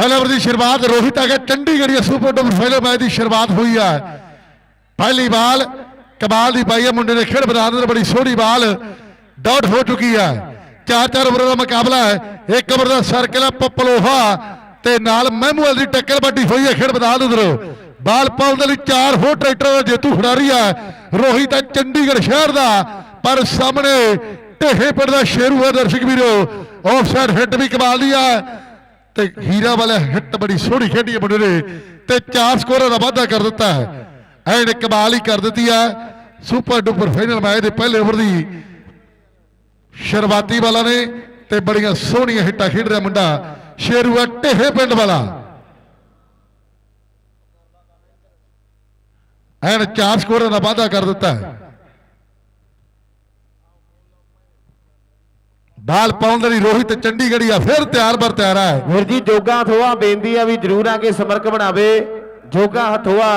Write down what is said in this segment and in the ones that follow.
ਪਹਿਲੇ ਓਵਰ ਦੀ ਸ਼ੁਰੂਆਤ ਰੋਹਿਤ ਆ ਗਿਆ ਚੰਡੀਗੜ੍ਹ ਦੇ ਸੁਪਰ ਡੁਪਰ ਫਾਈਨਲ ਮੈਚ ਦੀ ਸ਼ੁਰੂਆਤ ਹੋਈ ਹੈ ਪਹਿਲੀ ਬਾਲ ਕਮਾਲ ਦੀ ਪਾਈ ਹੈ ਮੁੰਡੇ ਨੇ ਖੇਡ ਮੈਦਾਨ ਅੰਦਰ ਬੜੀ ਸੋਹਣੀ ਬਾਲ ਡਾਟ ਹੋ ਚੁੱਕੀ ਹੈ ਚਾਰ ਚਾਰ ਓਵਰ ਦਾ ਮੁਕਾਬਲਾ ਹੈ। ਇੱਕ ਓਵਰ ਦਾ ਸਰਕਲ ਹੈ ਪਪਲੋਹਾ ਤੇ ਨਾਲ ਮੈਮੂਅਲ ਦੀ ਟੱਕਰ ਵੱਡੀ ਹੋਈ ਹੈ ਖੇਡ ਮੈਦਾਨ ਅੰਦਰ। ਬਾਲ ਪਾਉਣ ਦੇ ਲਈ ਚਾਰ ਹੋਰ ਟਰੈਕਟਰ ਦਾ ਜੇਤੂ ਖਿਡਾਰੀ ਹੈ ਰੋਹਿਤ ਹੈ ਚੰਡੀਗੜ੍ਹ ਸ਼ਹਿਰ ਦਾ, ਪਰ ਸਾਹਮਣੇ ਢੇਹੇ ਪਿੰਡ ਦਾ ਸ਼ੇਰੂ ਹੈ ਦਰਸ਼ਕ ਵੀਰੋ। ਆਫਸਾਈਡ ਹਿੱਟ ਵੀ ਕਮਾਲ ਦੀ ਹੈ ਤੇ ਹੀਰਾ ਵਾਲਾ ਹਿੱਟ ਬੜੀ ਸੋਹਣੀ ਖੇਡੀ ਹੈ ਮੁੰਡੇ ਨੇ ਤੇ ਚਾਰ ਸਕੋਰਾਂ ਦਾ ਵਾਧਾ ਕਰ ਦਿੱਤਾ ਹੈ। ਐਨ ਕਮਾਲ ਹੀ ਕਰ ਦਿੱਤੀ ਹੈ ਸੁਪਰ ਡੁਪਰ ਫਾਈਨਲ ਮੈਚ ਦੇ ਪਹਿਲੇ ਓਵਰ ਦੀ ਸ਼ੁਰੂਆਤੀ ਵਾਲਾ ਨੇ ਤੇ ਬੜੀਆਂ ਸੋਹਣੀਆਂ ਹਿੱਟਾਂ ਖੇਡ ਰਿਹਾ ਮੁੰਡਾ ਸ਼ੇਰੂਆ ਢੇਹੇ ਪਿੰਡ ਵਾਲਾ। ਐਨ ਚਾਰ ਸਕੋਰਾਂ ਦਾ ਵਾਧਾ ਕਰ ਦਿੱਤਾ ਹੈ। ਬਾਲ ਪਾਉਣ ਦੇ ਲਈ ਰੋਹਿਤ ਚੰਡੀਗੜ੍ਹੀ ਆ, ਫਿਰ ਤਿਆਰ ਬਰ ਤਿਆਰ ਹੈ ਵੀਰ ਜੀ, ਜੋਗਾ ਹਥੋਆ ਬੇਨਤੀ ਆ ਵੀ ਜਰੂਰ ਆ ਕੇ ਸਮਰਕ ਬਣਾਵੇ। ਜੋਗਾ ਹਥੋਆ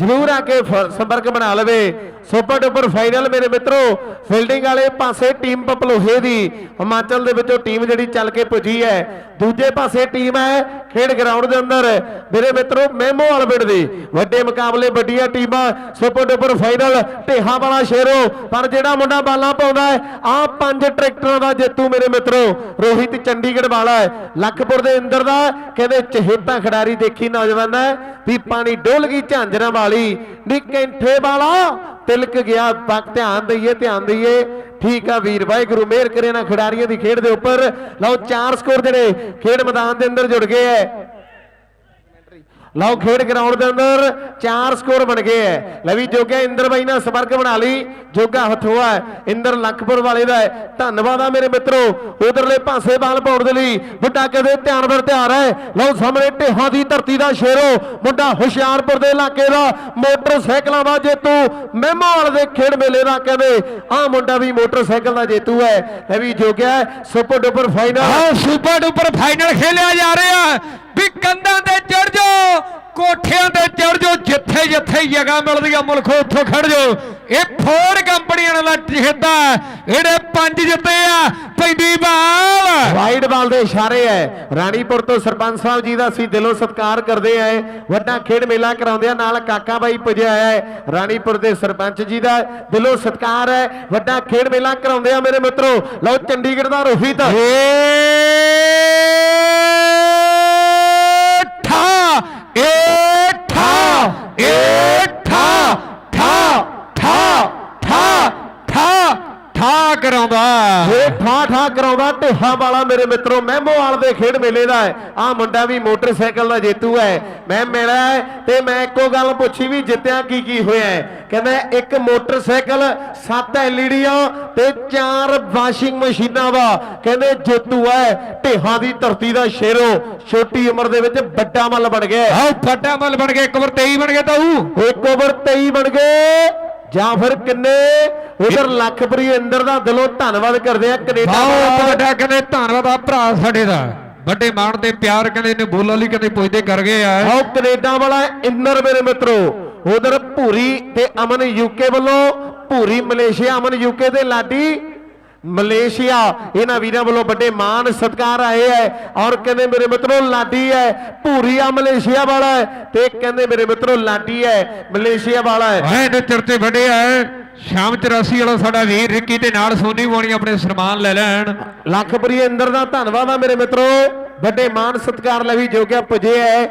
ਜਰੂਰ ਆ ਕੇ ਸੰਪਰਕ ਬਣਾ ਲਵੇ। ਸੁਪਰ ਡੁਪਰ ਫਾਈਨਲ ਮੇਰੇ ਮਿੱਤਰੋ। ਫੀਲਡਿੰਗ ਵਾਲੇ ਪਾਸੇ ਟੀਮ ਪਪਲੋਹੇ ਦੀ। ਹਿਮਾਚਲ ਦੇ ਵਿੱਚੋਂ ਟੀਮ ਜਿਹੜੀ ਚੱਲ ਕੇ ਪੁੱਜੀ ਹੈ। ਦੂਜੇ ਪਾਸੇ ਟੀਮ ਹੈ ਖੇਡ ਗਰਾਊਂਡ ਦੇ ਅੰਦਰ। ਮੇਰੇ ਮਿੱਤਰੋ ਮੈਮੋ ਵਾਲਬਿੜ ਦੀ। ਵੱਡੇ ਮੁਕਾਬਲੇ, ਵੱਡੀਆਂ ਟੀਮਾਂ, ਸੁਪਰ ਡੁਪਰ ਫਾਈਨਲ, ਢੇਹਾਂ ਵਾਲਾ ਸ਼ੇਰੋ। ਪਰ ਜਿਹੜਾ ਮੁੰਡਾ ਬਾਲਾਂ ਪਾਉਂਦਾ ਹੈ ਆ ਪੰਜ ਟਰੈਕਟਰਾਂ ਦਾ ਜੇਤੂ ਮੇਰੇ ਮਿੱਤਰੋ। ਰੋਹਿਤ ਚੰਡੀਗੜ੍ਹ ਵਾਲਾ ਹੈ। ਲੱਖਪੁਰ ਦੇ ਅੰਦਰ ਦਾ ਕਹਿੰਦੇ ਚਹੇਤਾ ਖਿਡਾਰੀ ਦੇਖੀ ਨੌਜਵਾਨ ਹੈ। ਵੀ ਪਾਣੀ ਡੋਲ ਗਈ ਝਾਂਜਰਾਂ ਵਾਲੀ ਨੀ ਕੈਂਠੇ ਵਾਲਾ। ਤਿਲਕ ਗਿਆ। ਧਿਆਨ ਦਈਏ ਧਿਆਨ ਦਈਏ। ਠੀਕ ਆ ਵੀਰ, ਵਾਹਿਗੁਰੂ ਮਿਹਰ ਕਰੇ ਨਾ ਖਿਡਾਰੀਆਂ ਦੀ ਖੇਡ ਦੇ ਉੱਪਰ। ਲਓ, ਚਾਰ ਸਕੋਰ ਜਿਹੜੇ ਖੇਡ ਮੈਦਾਨ ਦੇ ਅੰਦਰ ਜੁੜ ਗਏ ਐ। ਲਓ ਖੇਡ ਗਰਾਊਂਡ ਦੇ ਅੰਦਰ ਚਾਰ ਸਕੋਰ ਬਣ ਗਏ ਐ। ਲੈ ਵੀ ਜੋਗਾ ਇੰਦਰ ਬਾਈ ਨਾਲ ਸੰਪਰਕ ਬਣਾ ਲਈ। ਜੋਗਾ ਹਥੋਆ ਇੰਦਰ ਲੱਖਪੁਰ ਵਾਲੇ ਦਾ ਧੰਨਵਾਦ ਆ ਮੇਰੇ ਮਿੱਤਰੋ। ਉਧਰਲੇ ਪਾਸੇ ਬਾਲ ਪਾਉਣ ਦੇ ਲਈ ਵੱਡਾ ਕਦੇ ਧਿਆਨ ਵਰ ਤਿਆਰ ਹੈ ਲਓ ਸਾਹਮਣੇ ਢੇਹਾਂ ਦੀ ਧਰਤੀ ਦਾ ਸ਼ੇਰੋ। ਮੁੰਡਾ ਹੁਸ਼ਿਆਰਪੁਰ ਦੇ ਇਲਾਕੇ ਦਾ ਮੋਟਰਸਾਈਕਲਾਂ ਦਾ ਜੇਤੂ। ਮਹਿਮਾਲ ਦੇ ਖੇਡ ਮੇਲੇ ਦਾ ਕਹਿੰਦੇ ਆ ਮੁੰਡਾ ਵੀ ਮੋਟਰਸਾਈਕਲ ਦਾ ਜੇਤੂ ਹੈ ਲੈ ਵੀ ਜੋਗਿਆ, ਸੁਪਰ ਡੁਪਰ ਫਾਈਨਲ। ਆਹ ਸੁਪਰ ਡੁਪਰ ਫਾਈਨਲ ਖੇਲਿਆ ਜਾ ਰਿਹਾ। ਵੀ ਕੰਧਾਂ ਤੇ ਚੜ ਜਾਓ ਕੋਠਿਆਂ ਤੇ ਚੜ ਜਾਓ ਜਿੱਥੇ ਜਿੱਥੇ ਜਗ੍ਹਾ ਮਿਲਦੀ ਆ ਮੁਲਕੋ ਉੱਥੋਂ ਖੜ ਜਾਓ। ਇਹ ਫੋਰ ਕੰਪਨੀਆਂ ਦਾ ਜਿੱਦਾ ਇਹਦੇ ਪੰਜ ਜਿੱਤੇ ਆ ਪੈਂਦੀ ਬਾਲ। ਵਾਈਡ ਬਾਲ ਦੇ ਇਸ਼ਾਰੇ ਹੈ। ਰਾਣੀਪੁਰ ਤੋਂ ਸਰਪੰਚ ਸਾਹਿਬ ਜੀ ਦਾ ਅਸੀਂ ਦਿਲੋਂ ਸਤਿਕਾਰ ਕਰਦੇ ਆਂ ਵੱਡਾ ਖੇਡ ਮੇਲਾ ਕਰਾਉਂਦੇ ਆ ਨਾਲ ਕਾਕਾ ਬਾਈ ਪੁਜਿਆ ਹੈ। ਰਾਣੀਪੁਰ ਦੇ ਸਰਪੰਚ ਜੀ ਦਾ ਦਿਲੋਂ ਸਤਿਕਾਰ ਹੈ। ਵੱਡਾ ਖੇਡ ਮੇਲਾ ਕਰਾਉਂਦੇ ਆ ਮੇਰੇ ਮਿੱਤਰੋ ਲਓ ਚੰਡੀਗੜ੍ਹ ਦਾ ਰੋਹਿਤ। ਏ ਠਾ ਏ ਠਾ ਠਾ ਠਾ ਠਾ ਠਾ ਠਾ ਕਰਾਉਂਦਾ। ਇਹ ਠਾ ਠਾ ਕਰਾਉਂਦਾ ਢੇਹਾਂ ਵਾਲਾ ਮੇਰੇ ਮਿੱਤਰੋ ਮਹਿਮੋਵਾਲ ਦੇ ਖੇਡ ਮੇਲੇ ਦਾ ਹੈ। ਆ ਮੁੰਡਾ ਵੀ ਮੋਟਰਸਾਈਕਲ ਦਾ ਜੇਤੂ ਹੈ। ਮੈਂ ਮਿਲਿਆ ਤੇ ਮੈਂ ਇੱਕੋ ਗੱਲ ਪੁੱਛੀ ਵੀ ਜਿੱਤਿਆ ਕੀ ਕੀ ਹੋਇਆ ਕਹਿੰਦਾ ਇੱਕ ਮੋਟਰਸਾਈਕਲ 7 ਐਲਈਡੀਆਂ ਤੇ ਚਾਰ ਵਾਸ਼ਿੰਗ ਮਸ਼ੀਨਾਂ ਦਾ ਕਹਿੰਦੇ ਜੇਤੂ ਹੈ। ਢੇਹਾਂ ਦੀ ਧਰਤੀ ਦਾ ਸ਼ੇਰੋ। ਛੋਟੀ ਉਮਰ ਦੇ ਵਿੱਚ ਵੱਡਾ ਮੱਲ ਬਣ ਗਿਆ। ਆਹ ਫੱਟਾ ਮਲ ਬਣ ਗਏ ਇੱਕ ਵਾਰ 23 ਬਣ ਗਏ ਤਾਊ ਇੱਕ ਓਵਰ 23 ਬਣ ਗਏ। ਜਾਂ ਫਿਰ ਕਿੰਨੇ ਉਧਰ ਲੱਖਪੁਰੀ ਅੰਦਰ ਦਾ ਦਿਲੋਂ ਧੰਨਵਾਦ ਕਰਦੇ ਆ ਕੈਨੇਡਾ ਬਹੁਤ। ਵੱਡਾ ਕਹਿੰਦੇ ਧੰਨਵਾਦ ਆ ਭਰਾ ਸਾਡੇ ਦਾ ਵੱਡੇ ਮਾਣ ਤੇ ਪਿਆਰ ਕਹਿੰਦੇ ਨੇ ਬੋਲਾ ਲਈ ਕਹਿੰਦੇ ਪੁੱਜਦੇ ਕਰ ਗਏ ਆ ਆਓ ਕੈਨੇਡਾ ਵਾਲਾ ਇੰਦਰ ਮੇਰੇ ਮਿੱਤਰੋ ਉਧਰ ਭੂਰੀ ਤੇ ਅਮਨ ਯੂਕੇ ਵੱਲੋਂ ਭੂਰੀ ਮਲੇਸ਼ੀਆ ਅਮਨ ਯੂਕੇ ਤੇ ਲਾਡੀ ਮਲੇਸ਼ੀਆ ਇਹਨਾਂ ਵੀਰਾਂ ਵੱਲੋਂ ਵੱਡੇ ਮਾਣ ਸਤਿਕਾਰ ਆਏ ਹੈ ਔਰ ਕਹਿੰਦੇ ਮੇਰੇ ਮਿੱਤਰੋ ਲਾਡੀ ਹੈ ਭੂਰੀ ਆ ਮਲੇਸ਼ੀਆ ਵਾਲਾ ਹੈ ਤੇ ਕਹਿੰਦੇ ਮੇਰੇ ਮਿੱਤਰੋ ਲਾਡੀ ਹੈ ਮਲੇਸ਼ੀਆ ਵਾਲਾ ਹੈ। ਐ ਨੇ ਚਰਚੇ ਵੱਡੇ ਆ ਸ਼ਾਮ 84 ਵਾਲਾ ਸਾਡਾ ਵੀਰ ਰਿੱਕੀ ਤੇ ਨਾਲ ਸੋਨੀ ਵਾਣੀ ਆਪਣੇ ਸਨਮਾਨ ਲੈ ਲੈਣ। ਲੱਖਪੁਰੀ ਅੰਦਰ ਦਾ ਧੰਨਵਾਦ ਆ ਮੇਰੇ ਮਿੱਤਰੋ ਵੱਡੇ ਮਾਣ ਸਤਿਕਾਰ ਲਈ ਜੋਗਿਆ ਪੁਜੇ ਹੈ।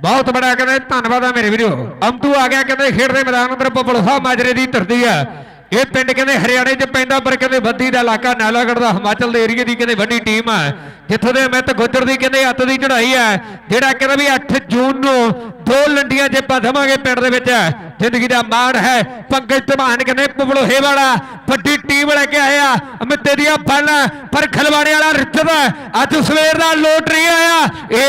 ਬਹੁਤ ਬੜਾ ਕਹਿੰਦੇ ਧੰਨਵਾਦ ਆ ਮੇਰੇ ਵੀਰੋ। ਅੰਤੂ ਆ ਗਿਆ ਕਹਿੰਦੇ ਖੇਡ ਦੇ ਮੈਦਾਨ ਅੰਦਰ ਪਪਲਸਾ ਮਾਜਰੇ ਦੀ ਧਰਤੀ ਆ ਇਹ ਪਿੰਡ ਕਹਿੰਦੇ ਹਰਿਆਣੇ 'ਚ ਪੈਂਦਾ ਪਰ ਕਹਿੰਦੇ ਬੱਦੀ ਦਾ ਇਲਾਕਾ ਨਾਲਾਗੜ੍ਹ ਦਾ, ਹਿਮਾਚਲ ਦੇ ਏਰੀਏ ਦੀ ਕਹਿੰਦੇ ਵੱਡੀ ਟੀਮ ਆ। ਜਿੱਥੋਂ ਦੇ ਅਮਿਤ ਗੁੱਜਰ ਦੀ ਕਹਿੰਦੇ ਹੱਥ ਦੀ ਚੜਾਈ ਆ, ਜਿਹੜਾ ਕਹਿੰਦਾ ਵੀ 8 ਜੂਨ ਨੂੰ ਦੋ ਲੰਡੀਆਂ 'ਚ ਆਪਾਂ ਦੇਵਾਂਗੇ ਪਿੰਡ ਦੇ ਵਿੱਚ। ਜ਼ਿੰਦਗੀ ਦਾ ਮਾਣ ਹੈ। ਪੰਕਜ ਧਮਾਨ ਕਹਿੰਦੇ ਪਬਲੋਹੇ ਵਾਲਾ, ਵੱਡੀ ਟੀਮ ਲੈ ਕੇ ਆਇਆ। ਅਮਿਤ ਦੀਆਂ ਬਾਲਾਂ ਪਰ ਖਲਵਾੜੇ ਵਾਲਾ ਰਿੱਤਦ ਅੱਜ ਸਵੇਰ ਦਾ ਲੋਟਰੀ ਆਇਆ। ਏ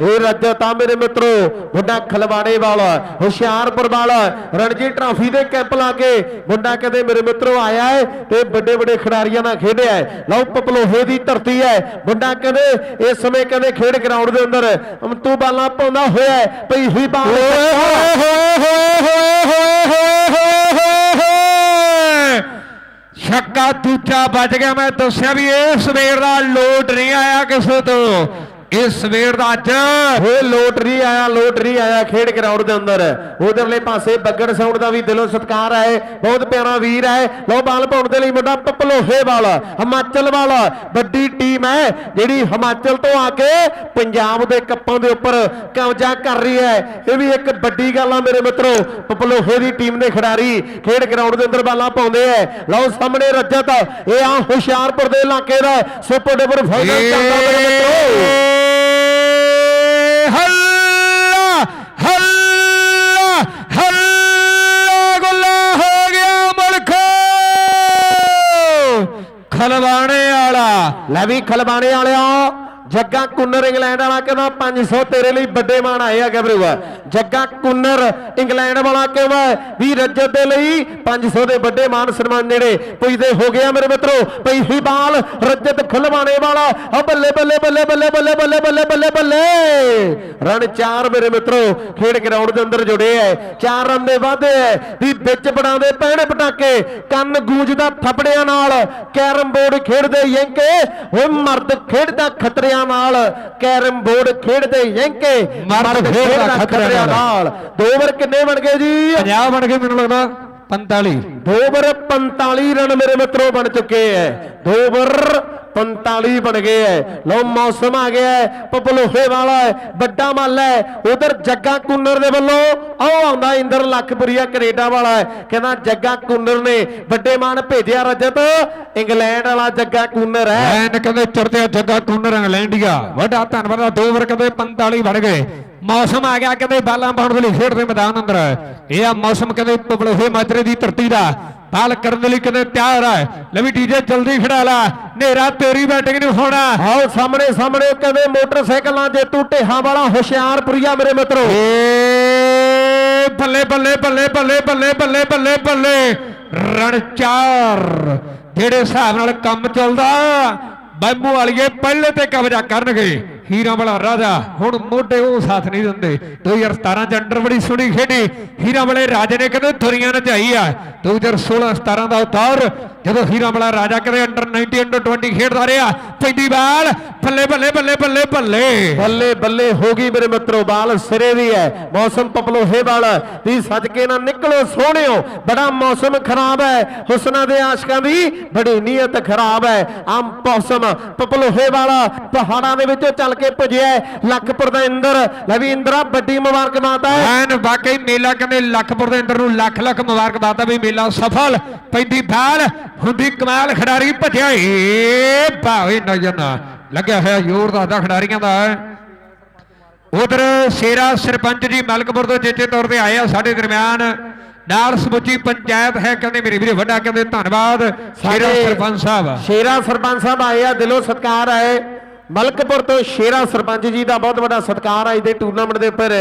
ਇਹ ਰਜਤ ਆ ਮੇਰੇ ਮਿੱਤਰੋ ਵੱਡਾ ਖਲਵਾੜੇ ਵਾਲਾ ਹੁਸ਼ਿਆਰਪੁਰ ਵਾਲਾ ਰਣਜੀ ਟਰਾਫੀ ਦੇ ਕੈਂਪ ਲਾ ਕੇ ਮੁੰਡਾ ਕਦੇ ਮੇਰੇ ਮਿੱਤਰੋ ਆਇਆ ਹੈ ਤੇ ਵੱਡੇ ਵੱਡੇ ਖਿਡਾਰੀਆਂ ਨਾਲ ਖੇਡਿਆ ਹੈ। ਲਓ ਪਪਲੋਹੇ ਦੀ ਧਰਤੀ ਹੈ। ਮੁੰਡਾ ਕਦੇ ਇਸ ਸਮੇਂ ਕਦੇ ਖੇਡ ਗਰਾਊਂਡ ਦੇ ਅੰਦਰ ਅਮਤੂ ਬਾਲਾਂ ਪਾਉਂਦਾ ਹੋਇਆ ਹੈ, ਪਈ ਹੋਈ ਬਾਲ ਛੱਕਾ ਦੂਜਾ ਵੱਜ ਗਿਆ। ਮੈਂ ਦੱਸਿਆ ਵੀ ਇਹ ਸਵੇਰ ਦਾ ਲੋਟ ਨਹੀਂ ਆਇਆ ਕਿਸੇ ਤੋਂ। ਇਹ ਸਵੇਰ ਦਾ ਅੱਜ। ਓਏ ਲੋਟਰੀ ਆਇਆ ਲੋਟਰੀ ਆਇਆ, ਖੇਡ ਗਰਾਊਂਡ ਦੇ ਅੰਦਰ। ਉਧਰਲੇ ਪਾਸੇ ਬੱਗੜ ਸਾਊਂਡ ਦਾ ਵੀ ਦਿਲੋਂ ਸਤਿਕਾਰ ਹੈ, ਬਹੁਤ ਪਿਆਰਾ ਵੀਰ ਹੈ। ਲੋ ਬਾਲ ਪਾਉਣ ਦੇ ਲਈ ਮੁੰਡਾ ਪਪਲੋਹੇ ਵਾਲਾ, ਹਿਮਾਚਲ ਵਾਲਾ। ਵੱਡੀ ਟੀਮ ਹੈ, ਜਿਹੜੀ ਹਿਮਾਚਲ ਤੋਂ ਆ ਕੇ ਪੰਜਾਬ ਦੇ ਕੱਪਾਂ ਦੇ ਉੱਪਰ ਕਬਜ਼ਾ ਕਰ ਰਹੀ ਹੈ। ਇਹ ਵੀ ਇੱਕ ਵੱਡੀ ਗੱਲ ਆ ਮੇਰੇ ਮਿੱਤਰੋ, ਪਪਲੋਹੇ ਦੀ ਟੀਮ ਦੇ ਖਿਡਾਰੀ ਖੇਡ ਗਰਾਊਂਡ ਦੇ ਅੰਦਰ ਬਾਲਾਂ ਪਾਉਂਦੇ ਐ ਲਓ, ਸਾਹਮਣੇ ਰੱਜਤ, ਇਹ ਆ ਹੁਸ਼ਿਆਰਪੁਰ ਦੇ ਇਲਾਕੇ ਦਾ ਸੁਪਰ ਡੁਪਰ ਫਾਈਨਲ ਚੱਲਦਾ ਮੇਰੇ ਮਿੱਤਰੋ। ਹੱਲਾ ਹੱਲਾ ਹੱਲਾ ਗੁੱਲਾ ਹੋ ਗਿਆ ਮੁਲਕ। ਖਲਵਾਣੇ ਵਾਲਾ ਲੈ ਵੀ ਖਲਵਾਣੇ ਵਾਲਿਆ ਜੱਗਾ ਕੁੰਨਰ ਇੰਗਲੈਂਡ ਵਾਲਾ ਕਹਿੰਦਾ 500 ਤੇਰੇ ਲਈ ਵੱਡੇ ਮਾਣ ਆਏ ਆ ਗੱਭਰੂਆ ਜੱਗਾ ਕੁੰਨਰ ਇੰਗਲੈਂਡ ਵਾਲਾ ਕਹਿੰਦਾ ਵੀ ਰੱਜਤ ਦੇ ਲਈ 500 ਦੇ ਵੱਡੇ ਮਾਣ ਸਨਮਾਨ ਜਿਹੜੇ ਪੁੱਜਦੇ ਹੋ ਗਿਆ ਮੇਰੇ ਮਿੱਤਰੋ, ਪਈ ਬਾਲ ਰੱਜਤ ਖਲਵਾਣੇ ਵਾਲਾ। ਆ ਬੱਲੇ ਬੱਲੇ ਬੱਲੇ ਬੱਲੇ ਬੱਲੇ ਬੱਲੇ ਬੱਲੇ ਬੱਲੇ ਬੱਲੇ। ਰਨ ਚਾਰ ਮੇਰੇ ਮਿੱਤਰੋ, ਖੇਡ ਗਰਾਊਂਡ ਦੇ ਅੰਦਰ ਜੁੜੇ ਐ। ਚਾਰ ਰਨ ਦੇ ਵਾਧੇ ਐ। ਵੀ ਵਿੱਚ ਬਣਾਉਂਦੇ ਪੈਣ ਪਟਾਕੇ। ਕੰਨ ਗੂੰਜਦਾ ਥਪੜਿਆਂ ਨਾਲ। ਕੈਰਮ ਬੋਰਡ ਖੇਡਦੇ ਯੰਕੇ। ਓਏ ਮਰਦ ਖੇਡਦਾ ਖਤਰਿਆਂ ਨਾਲ ਕੈਰਮ ਬੋਰਡ ਖੇਡਦੇ ਯੰਕੇ ਮਰਦ ਖੇਡਦਾ ਖਤਰਿਆਂ ਨਾਲ। ਦੋ ਓਵਰ ਕਿੰਨੇ ਬਣ ਗਏ ਜੀ? 50 ਬਣ ਗਏ ਮੈਨੂੰ ਲੱਗਦਾ 45 ਦੋ ਓਵਰ 45 ਰਨ ਮੇਰੇ ਮਿੱਤਰੋ ਬਣ ਚੁੱਕੇ ਐ। ਦੋ ਓਵਰ 45 ਬਣ ਗਏ ਐ। ਲਓ ਮੌਸਮ ਆ ਗਿਆ ਹੈ ਪਪਲੋਹੇ ਵਾਲਾ ਹੈ ਵੱਡਾ ਮੱਲ ਹੈ ਉਧਰ ਜੱਗਾ ਕੁੰਨਰ ਦੇ ਵੱਲੋਂ ਆਓ ਆਉਂਦਾ ਇੰਦਰ ਲੱਖਪੁਰੀਆ ਕੈਨੇਡਾ ਵਾਲਾ ਹੈ ਕਹਿੰਦਾ ਜੱਗਾ ਕੁੰਨਰ ਨੇ ਵੱਡੇ ਮਾਨ ਭੇਜਿਆ ਰਜਤ। ਇੰਗਲੈਂਡ ਵਾਲਾ ਜੱਗਾ ਕੁੰਨਰ ਹੈ ਐਨ ਕਹਿੰਦੇ ਚੜਦੇ ਜੱਗਾ ਕੁੰਨਰ ਇੰਗਲੈਂਡੀਆ। ਵੱਡਾ ਧੰਨਵਾਦ ਆ, ਦੋ ਓਵਰ ਕਹਿੰਦੇ 45 ਬਣ ਗਏ। ਮੌਸਮ ਆ ਗਿਆ ਕਹਿੰਦੇ ਬਾਲਾਂ ਪਾਉਣ ਦੇ ਲਈ ਖੇਡਦੇ ਮੈਦਾਨ ਅੰਦਰ। ਇਹ ਆ ਮੌਸਮ ਕਹਿੰਦੇ ਪਬਲਹੇ ਮਾਜਰੇ ਦੀ ਧਰਤੀ ਦਾ। ਬਾਲ ਕਰਨ ਲਈ ਕਹਿੰਦੇ ਤਿਆਰ ਹੈ ਲੈ ਵੀ ਡੀਜੇ ਜਲਦੀ ਖੜਾ ਲਾ। ਨੇਰਾ ਤੇਰੀ ਬੈਟਿੰਗ ਨਹੀਂ ਹੋਣਾ। ਆਓ ਸਾਹਮਣੇ ਸਾਹਮਣੇ ਕਹਿੰਦੇ ਮੋਟਰਸਾਈਕਲਾਂ ਜੇਤੂ ਢੇਹਾਂ ਵਾਲਾ ਹੁਸ਼ਿਆਰਪੁਰੀਆ ਮੇਰੇ ਮਿੱਤਰੋ। ਏ ਬੱਲੇ ਬੱਲੇ ਬੱਲੇ ਬੱਲੇ ਬੱਲੇ ਬੱਲੇ ਬੱਲੇ ਬੱਲੇ। ਰਣ ਚਾਰ। ਜਿਹੜੇ ਹਿਸਾਬ ਨਾਲ ਕੰਮ ਚੱਲਦਾ ਬੰਮੂ ਵਾਲੀਏ ਪਹਿਲੇ ਤੇ ਕਬਜ਼ਾ ਕਰਨਗੇ। ਹੀਰਾਂ ਵਾਲਾ ਰਾਜਾ, ਹੁਣ ਮੋਢੇ ਉਹ ਸਾਥ ਨਹੀਂ ਦਿੰਦੇ। 2017 ਚ ਅੰਡਰ ਬੜੀ ਸੋਹਣੀ ਖੇਡੀ। ਹੀਰਾ ਵਾਲੇ ਰਾਜੇ ਨੇ ਕਹਿੰਦੇ ਥੁਰੀਆਂ ਨਚਾਈ ਆ। 2016 17 ਦਾ ਉਤਾਰ, ਜਦੋਂ ਹੀਰਾ ਵਾਲਾ ਰਾਜਾ ਕਹਿੰਦੇ ਅੰਡਰ 90 ਅੰਡਰ 20 ਖੇਡਦਾ ਰਿਹਾ ਪੈਂਦੀ ਬਾਲ, ਬੱਲੇ ਬੱਲੇ ਬੱਲੇ ਬੱਲੇ ਬੱਲੇ। ਬੱਲੇ ਬੱਲੇ ਹੋ ਗਈ ਮੇਰੇ ਮਿੱਤਰੋ, ਬਾਲ ਸਿਰੇ ਦੀ ਹੈ। ਮੌਸਮ ਪਪਲੋਹੇ ਵਾਲਾ, ਵੀ ਸਦਕੇ ਕੇ ਨਾ ਨਿਕਲੋ ਸੋਹਣਿਓ। ਬੜਾ ਮੌਸਮ ਖਰਾਬ ਹੈ। ਹੁਸਨਾ ਦੇ ਆਸ਼ਕਾਂ ਦੀ ਬੜੀ ਨੀਅਤ ਖਰਾਬ ਹੈ। ਆਮ ਮੌਸਮ ਪਪਲੋਹੇ ਵਾਲਾ ਪਹਾੜਾਂ ਦੇ ਵਿੱਚੋਂ ਚੱਲ ਕੇ ਭਜਿਆ ਹੈ। ਲੱਖਪੁਰ ਦਾ ਇੰਦਰ ਲੈ ਵੀ ਇੰਦਰਾ ਵੱਡੀ ਮੁਬਾਰਕਬਾਦ ਹੈ। ਐਨ ਵਾਕਈ ਮੇਲਾ ਕਹਿੰਦੇ ਲੱਖਪੁਰ ਦੇ ਅੰਦਰ ਨੂੰ ਲੱਖ ਲੱਖ ਮੁਬਾਰਕਬਾਦ ਆ ਵੀ ਮੇਲਾ ਸਫਲ ਪੈਂਦੀ ਬਾਲ ਹੁੰਦੀ ਕਮਾਲ ਖਿਡਾਰੀ ਭੱਜਿਆ ਏ ਭਾਵੇਂ ਨਜ਼ਰ ਨਾ ਲੱਗਿਆ ਹੋਇਆ ਜ਼ੋਰ ਦਾ ਖਿਡਾਰੀਆਂ ਦਾ ਉਧਰ ਸ਼ੇਰਾ ਸਰਪੰਚ ਜੀ ਮਲਕਪੁਰ ਤੋਂ ਚੇਚੇ ਤੌਰ ਤੇ ਆਏ ਆ ਸਾਡੇ ਦਰਮਿਆਨ। ਨਾਲ ਸਮੁੱਚੀ ਪੰਚਾਇਤ ਹੈ ਕਹਿੰਦੇ ਮੇਰੇ ਵੀਰੇ ਵੱਡਾ ਕਹਿੰਦੇ ਧੰਨਵਾਦ। ਸ਼ੇਰਾ ਸਰਪੰਚ ਸਾਹਿਬ। ਸ਼ੇਰਾ ਸਰਪੰਚ ਸਾਹਿਬ ਆਏ ਆ ਦਿਲੋਂ ਸਤਿਕਾਰ ਹੈ ਮਲਕਪੁਰ ਤੋਂ ਸ਼ੇਰਾ ਸਰਪੰਚ ਜੀ ਦਾ ਬਹੁਤ ਵੱਡਾ ਸਤਿਕਾਰ ਹੈ ਇਹਦੇ ਟੂਰਨਾਮੈਂਟ ਦੇ ਉੱਪਰ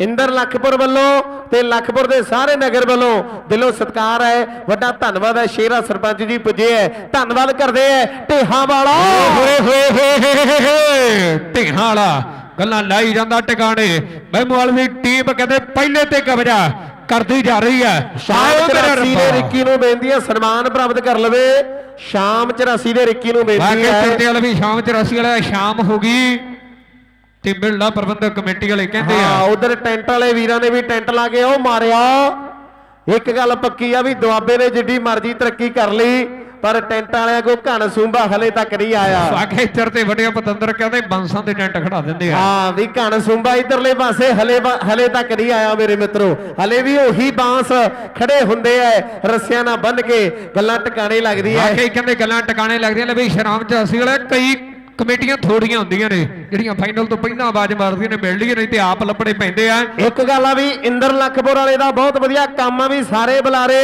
ਇੰਦਰ ਲੱਖਪੁਰ ਵੱਲੋਂ ਤੇ ਲੱਖਪੁਰ ਦੇ ਸਾਰੇ ਨਗਰ ਵੱਲੋਂ ਦਿਲੋਂ ਸਤਿਕਾਰ ਹੈ। ਵੱਡਾ ਧੰਨਵਾਦ ਹੈ। ਸ਼ੇਰਾ ਸਰਪੰਚ ਜੀ ਪੁੱਜੇ ਹੈ। ਧੰਨਵਾਦ ਕਰਦੇ ਹੈ। ਢੇਹਾਂ ਵਾਲਾ। ਹੋਏ ਹੋਏ ਹੋਏ ਵਾਲਾ। ਗੱਲਾਂ ਲਾਈ ਜਾਂਦਾ ਟਿਕਾਣੇ। ਮਹਿਮੂਵਾਲ ਦੀ ਟੀਮ ਕਹਿੰਦੇ ਪਹਿਲੇ ਤੇ ਕਬਜ਼ਾ। ਕਰਦੀ ਜਾ ਰਹੀ ਹੈ। ਸ਼ਾਮ ਤੇਰੇ 84 ਦੇ। ਰਿੱਕੀ ਨੂੰ ਬੇਨਤੀ ਹੈ ਸਨਮਾਨ ਪ੍ਰਾਪਤ ਕਰ ਲਵੇ। ਸ਼ਾਮ 84 ਦੇ ਰਿੱਕੀ ਨੂੰ ਬੇਨਤੀ ਬਾਕੀ ਹੈ। ਚਿੱਟੇ ਵਾਲੇ ਵੀ ਸ਼ਾਮ 84 ਵਾਲਾ ਸ਼ਾਮ ਹੋ ਗਈ ਤੇ ਮਿਲਣਾ ਪ੍ਰਬੰਧਕ ਕਮੇਟੀ ਵਾਲੇ ਕਹਿੰਦੇ ਹਾਂ ਆ ਉਧਰ ਟੈਂਟ ਵਾਲੇ ਵੀਰਾਂ ਨੇ ਵੀ ਟੈਂਟ ਲਾ ਕੇ ਉਹ ਮਾਰਿਆ। ਇੱਕ ਗੱਲ ਪੱਕੀ ਆ ਵੀ ਦੁਆਬੇ ਨੇ ਜਿੱਡੀ ਮਰਜ਼ੀ ਤਰੱਕੀ ਕਰ ਲਈ। ਪਰ ਟੈਂਟ ਵਾਲਿਆਂ ਕੋ ਘਣ ਸੂੰਬਾ ਹਲੇ ਤੱਕ ਨਹੀਂ ਆਇਆ। ਬਾਕੀ ਚਿਰ ਤੇ ਵੱਡੇ ਪਤੰਦਰ ਕਹਿੰਦੇ ਬੰਸਾਂ ਦੇ ਟੈਂਟ ਖੜਾ ਦਿੰਦੇ ਆ। ਹਾਂ ਵੀ ਘਣ ਸੂੰਬਾ ਇਧਰਲੇ ਪਾਸੇ ਹਲੇ ਹਲੇ ਤੱਕ ਨਹੀਂ ਆਇਆ ਮੇਰੇ ਮਿੱਤਰੋ। ਹਲੇ ਵੀ ਉਹੀ ਬਾਂਸ ਖੜੇ ਹੁੰਦੇ ਐ ਰੱਸਿਆਂ ਨਾਲ ਬੰਨ ਕੇ ਗੱਲਾਂ ਟਿਕਾਣੇ ਲੱਗਦੀ ਐ ਬਾਕੀ ਕਹਿੰਦੇ ਗੱਲਾਂ ਟਿਕਾਣੇ ਲੱਗਦੀਆਂ ਲੈ ਵੀ ਸ਼ਰਾਮ 84 ਵਾਲੇ ਕਈ ਕਮੇਟੀਆਂ ਥੋੜੀਆਂ ਹੁੰਦੀਆਂ ਨੇ, ਜਿਹੜੀਆਂ ਫਾਈਨਲ ਤੋਂ ਪਹਿਲਾਂ ਆਵਾਜ਼ ਮਾਰਦੀਆਂ ਨੇ, ਮਿਲ ਲਈਆਂ ਨਹੀਂ ਤੇ ਆਪ ਲੱਪੜੇ ਪੈਂਦੇ ਆ। ਇੱਕ ਗੱਲ ਆ ਵੀ ਇੰਦਰ ਲਖਪੁਰ ਵਾਲੇ ਦਾ ਬਹੁਤ ਵਧੀਆ ਕੰਮ ਆ ਵੀ ਸਾਰੇ ਬੁਲਾਰੇ,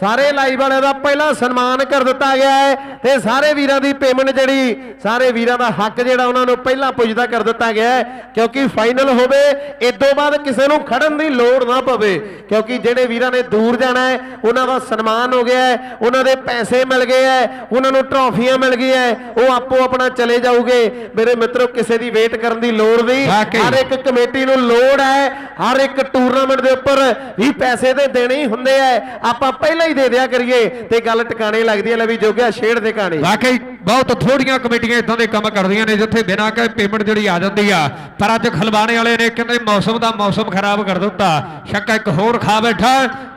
ਸਾਰੇ ਲਾਈਵ ਵਾਲਿਆਂ ਦਾ ਪਹਿਲਾਂ ਸਨਮਾਨ ਕਰ ਦਿੱਤਾ ਗਿਆ ਹੈ ਤੇ ਸਾਰੇ ਵੀਰਾਂ ਦੀ ਪੇਮੈਂਟ ਜਿਹੜੀ, ਸਾਰੇ ਵੀਰਾਂ ਦਾ ਹੱਕ ਜਿਹੜਾ ਉਹਨਾਂ ਨੂੰ ਪਹਿਲਾਂ ਪੁੱਜਦਾ ਕਰ ਦਿੱਤਾ ਗਿਆ ਹੈ, ਕਿਉਂਕਿ ਫਾਈਨਲ ਹੋਵੇ ਇਦੋਂ ਬਾਅਦ ਕਿਸੇ ਨੂੰ ਖੜਨ ਦੀ ਲੋੜ ਨਾ ਪਵੇ, ਕਿਉਂਕਿ ਜਿਹੜੇ ਵੀਰਾਂ ਨੇ ਦੂਰ ਜਾਣਾ ਹੈ, ਉਹਨਾਂ ਦਾ ਸਨਮਾਨ ਹੋ ਗਿਆ ਹੈ, ਉਹਨਾਂ ਦੇ ਪੈਸੇ ਮਿਲ ਗਏ ਹੈ, ਉਹਨਾਂ ਨੂੰ ਟਰੋਫੀਆਂ ਮਿਲ ਗਈਆਂ ਹੈ, ਉਹ ਆਪੋ ਆਪਣਾ ਚਲੇ ਜਾ ਜਾਊਗੇ। ਮੇਰੇ ਮਿੱਤਰੋ ਕਿਸੇ ਦੀ ਵੇਟ ਕਰਨ ਦੀ ਲੋੜ ਨਹੀਂ। ਹਰ ਇੱਕ ਕਮੇਟੀ ਨੂੰ ਲੋੜ ਹੈ। ਹਰ ਇੱਕ ਟੂਰਨਾਮੈਂਟ ਦੇ ਉੱਪਰ ਵੀ ਪੈਸੇ ਤੇ ਦੇਣੇ ਹੀ ਹੁੰਦੇ ਆ। ਆਪਾਂ ਪਹਿਲਾਂ ਹੀ ਦੇ ਦਿਆ ਕਰੀਏ ਤੇ ਗੱਲ ਟਿਕਾਣੇ ਲੱਗਦੀ ਹੈ ਲੈ ਵੀ ਜੋਗਿਆ ਛੇੜ ਦੇ ਕਾਣੇ ਵਾਕਈ ਬਹੁਤ ਥੋੜੀਆਂ ਕਮੇਟੀਆਂ ਇਦਾਂ ਦੇ ਕੰਮ ਕਰਦੀਆਂ ਨੇ ਜਿੱਥੇ ਬਿਨਾਂ ਕਹੇ ਪੇਮੈਂਟ ਜਿਹੜੀ ਆ ਜਾਂਦੀ ਆ। ਪਰ ਅੱਜ ਖਲਵਾਣੇ ਵਾਲੇ ਨੇ ਕਹਿੰਦੇ ਮੌਸਮ ਦਾ ਮੌਸਮ ਖਰਾਬ ਕਰ ਦਿੱਤਾ। ਸ਼ੱਕਾ ਇੱਕ ਹੋਰ ਖਾ ਬੈਠਾ।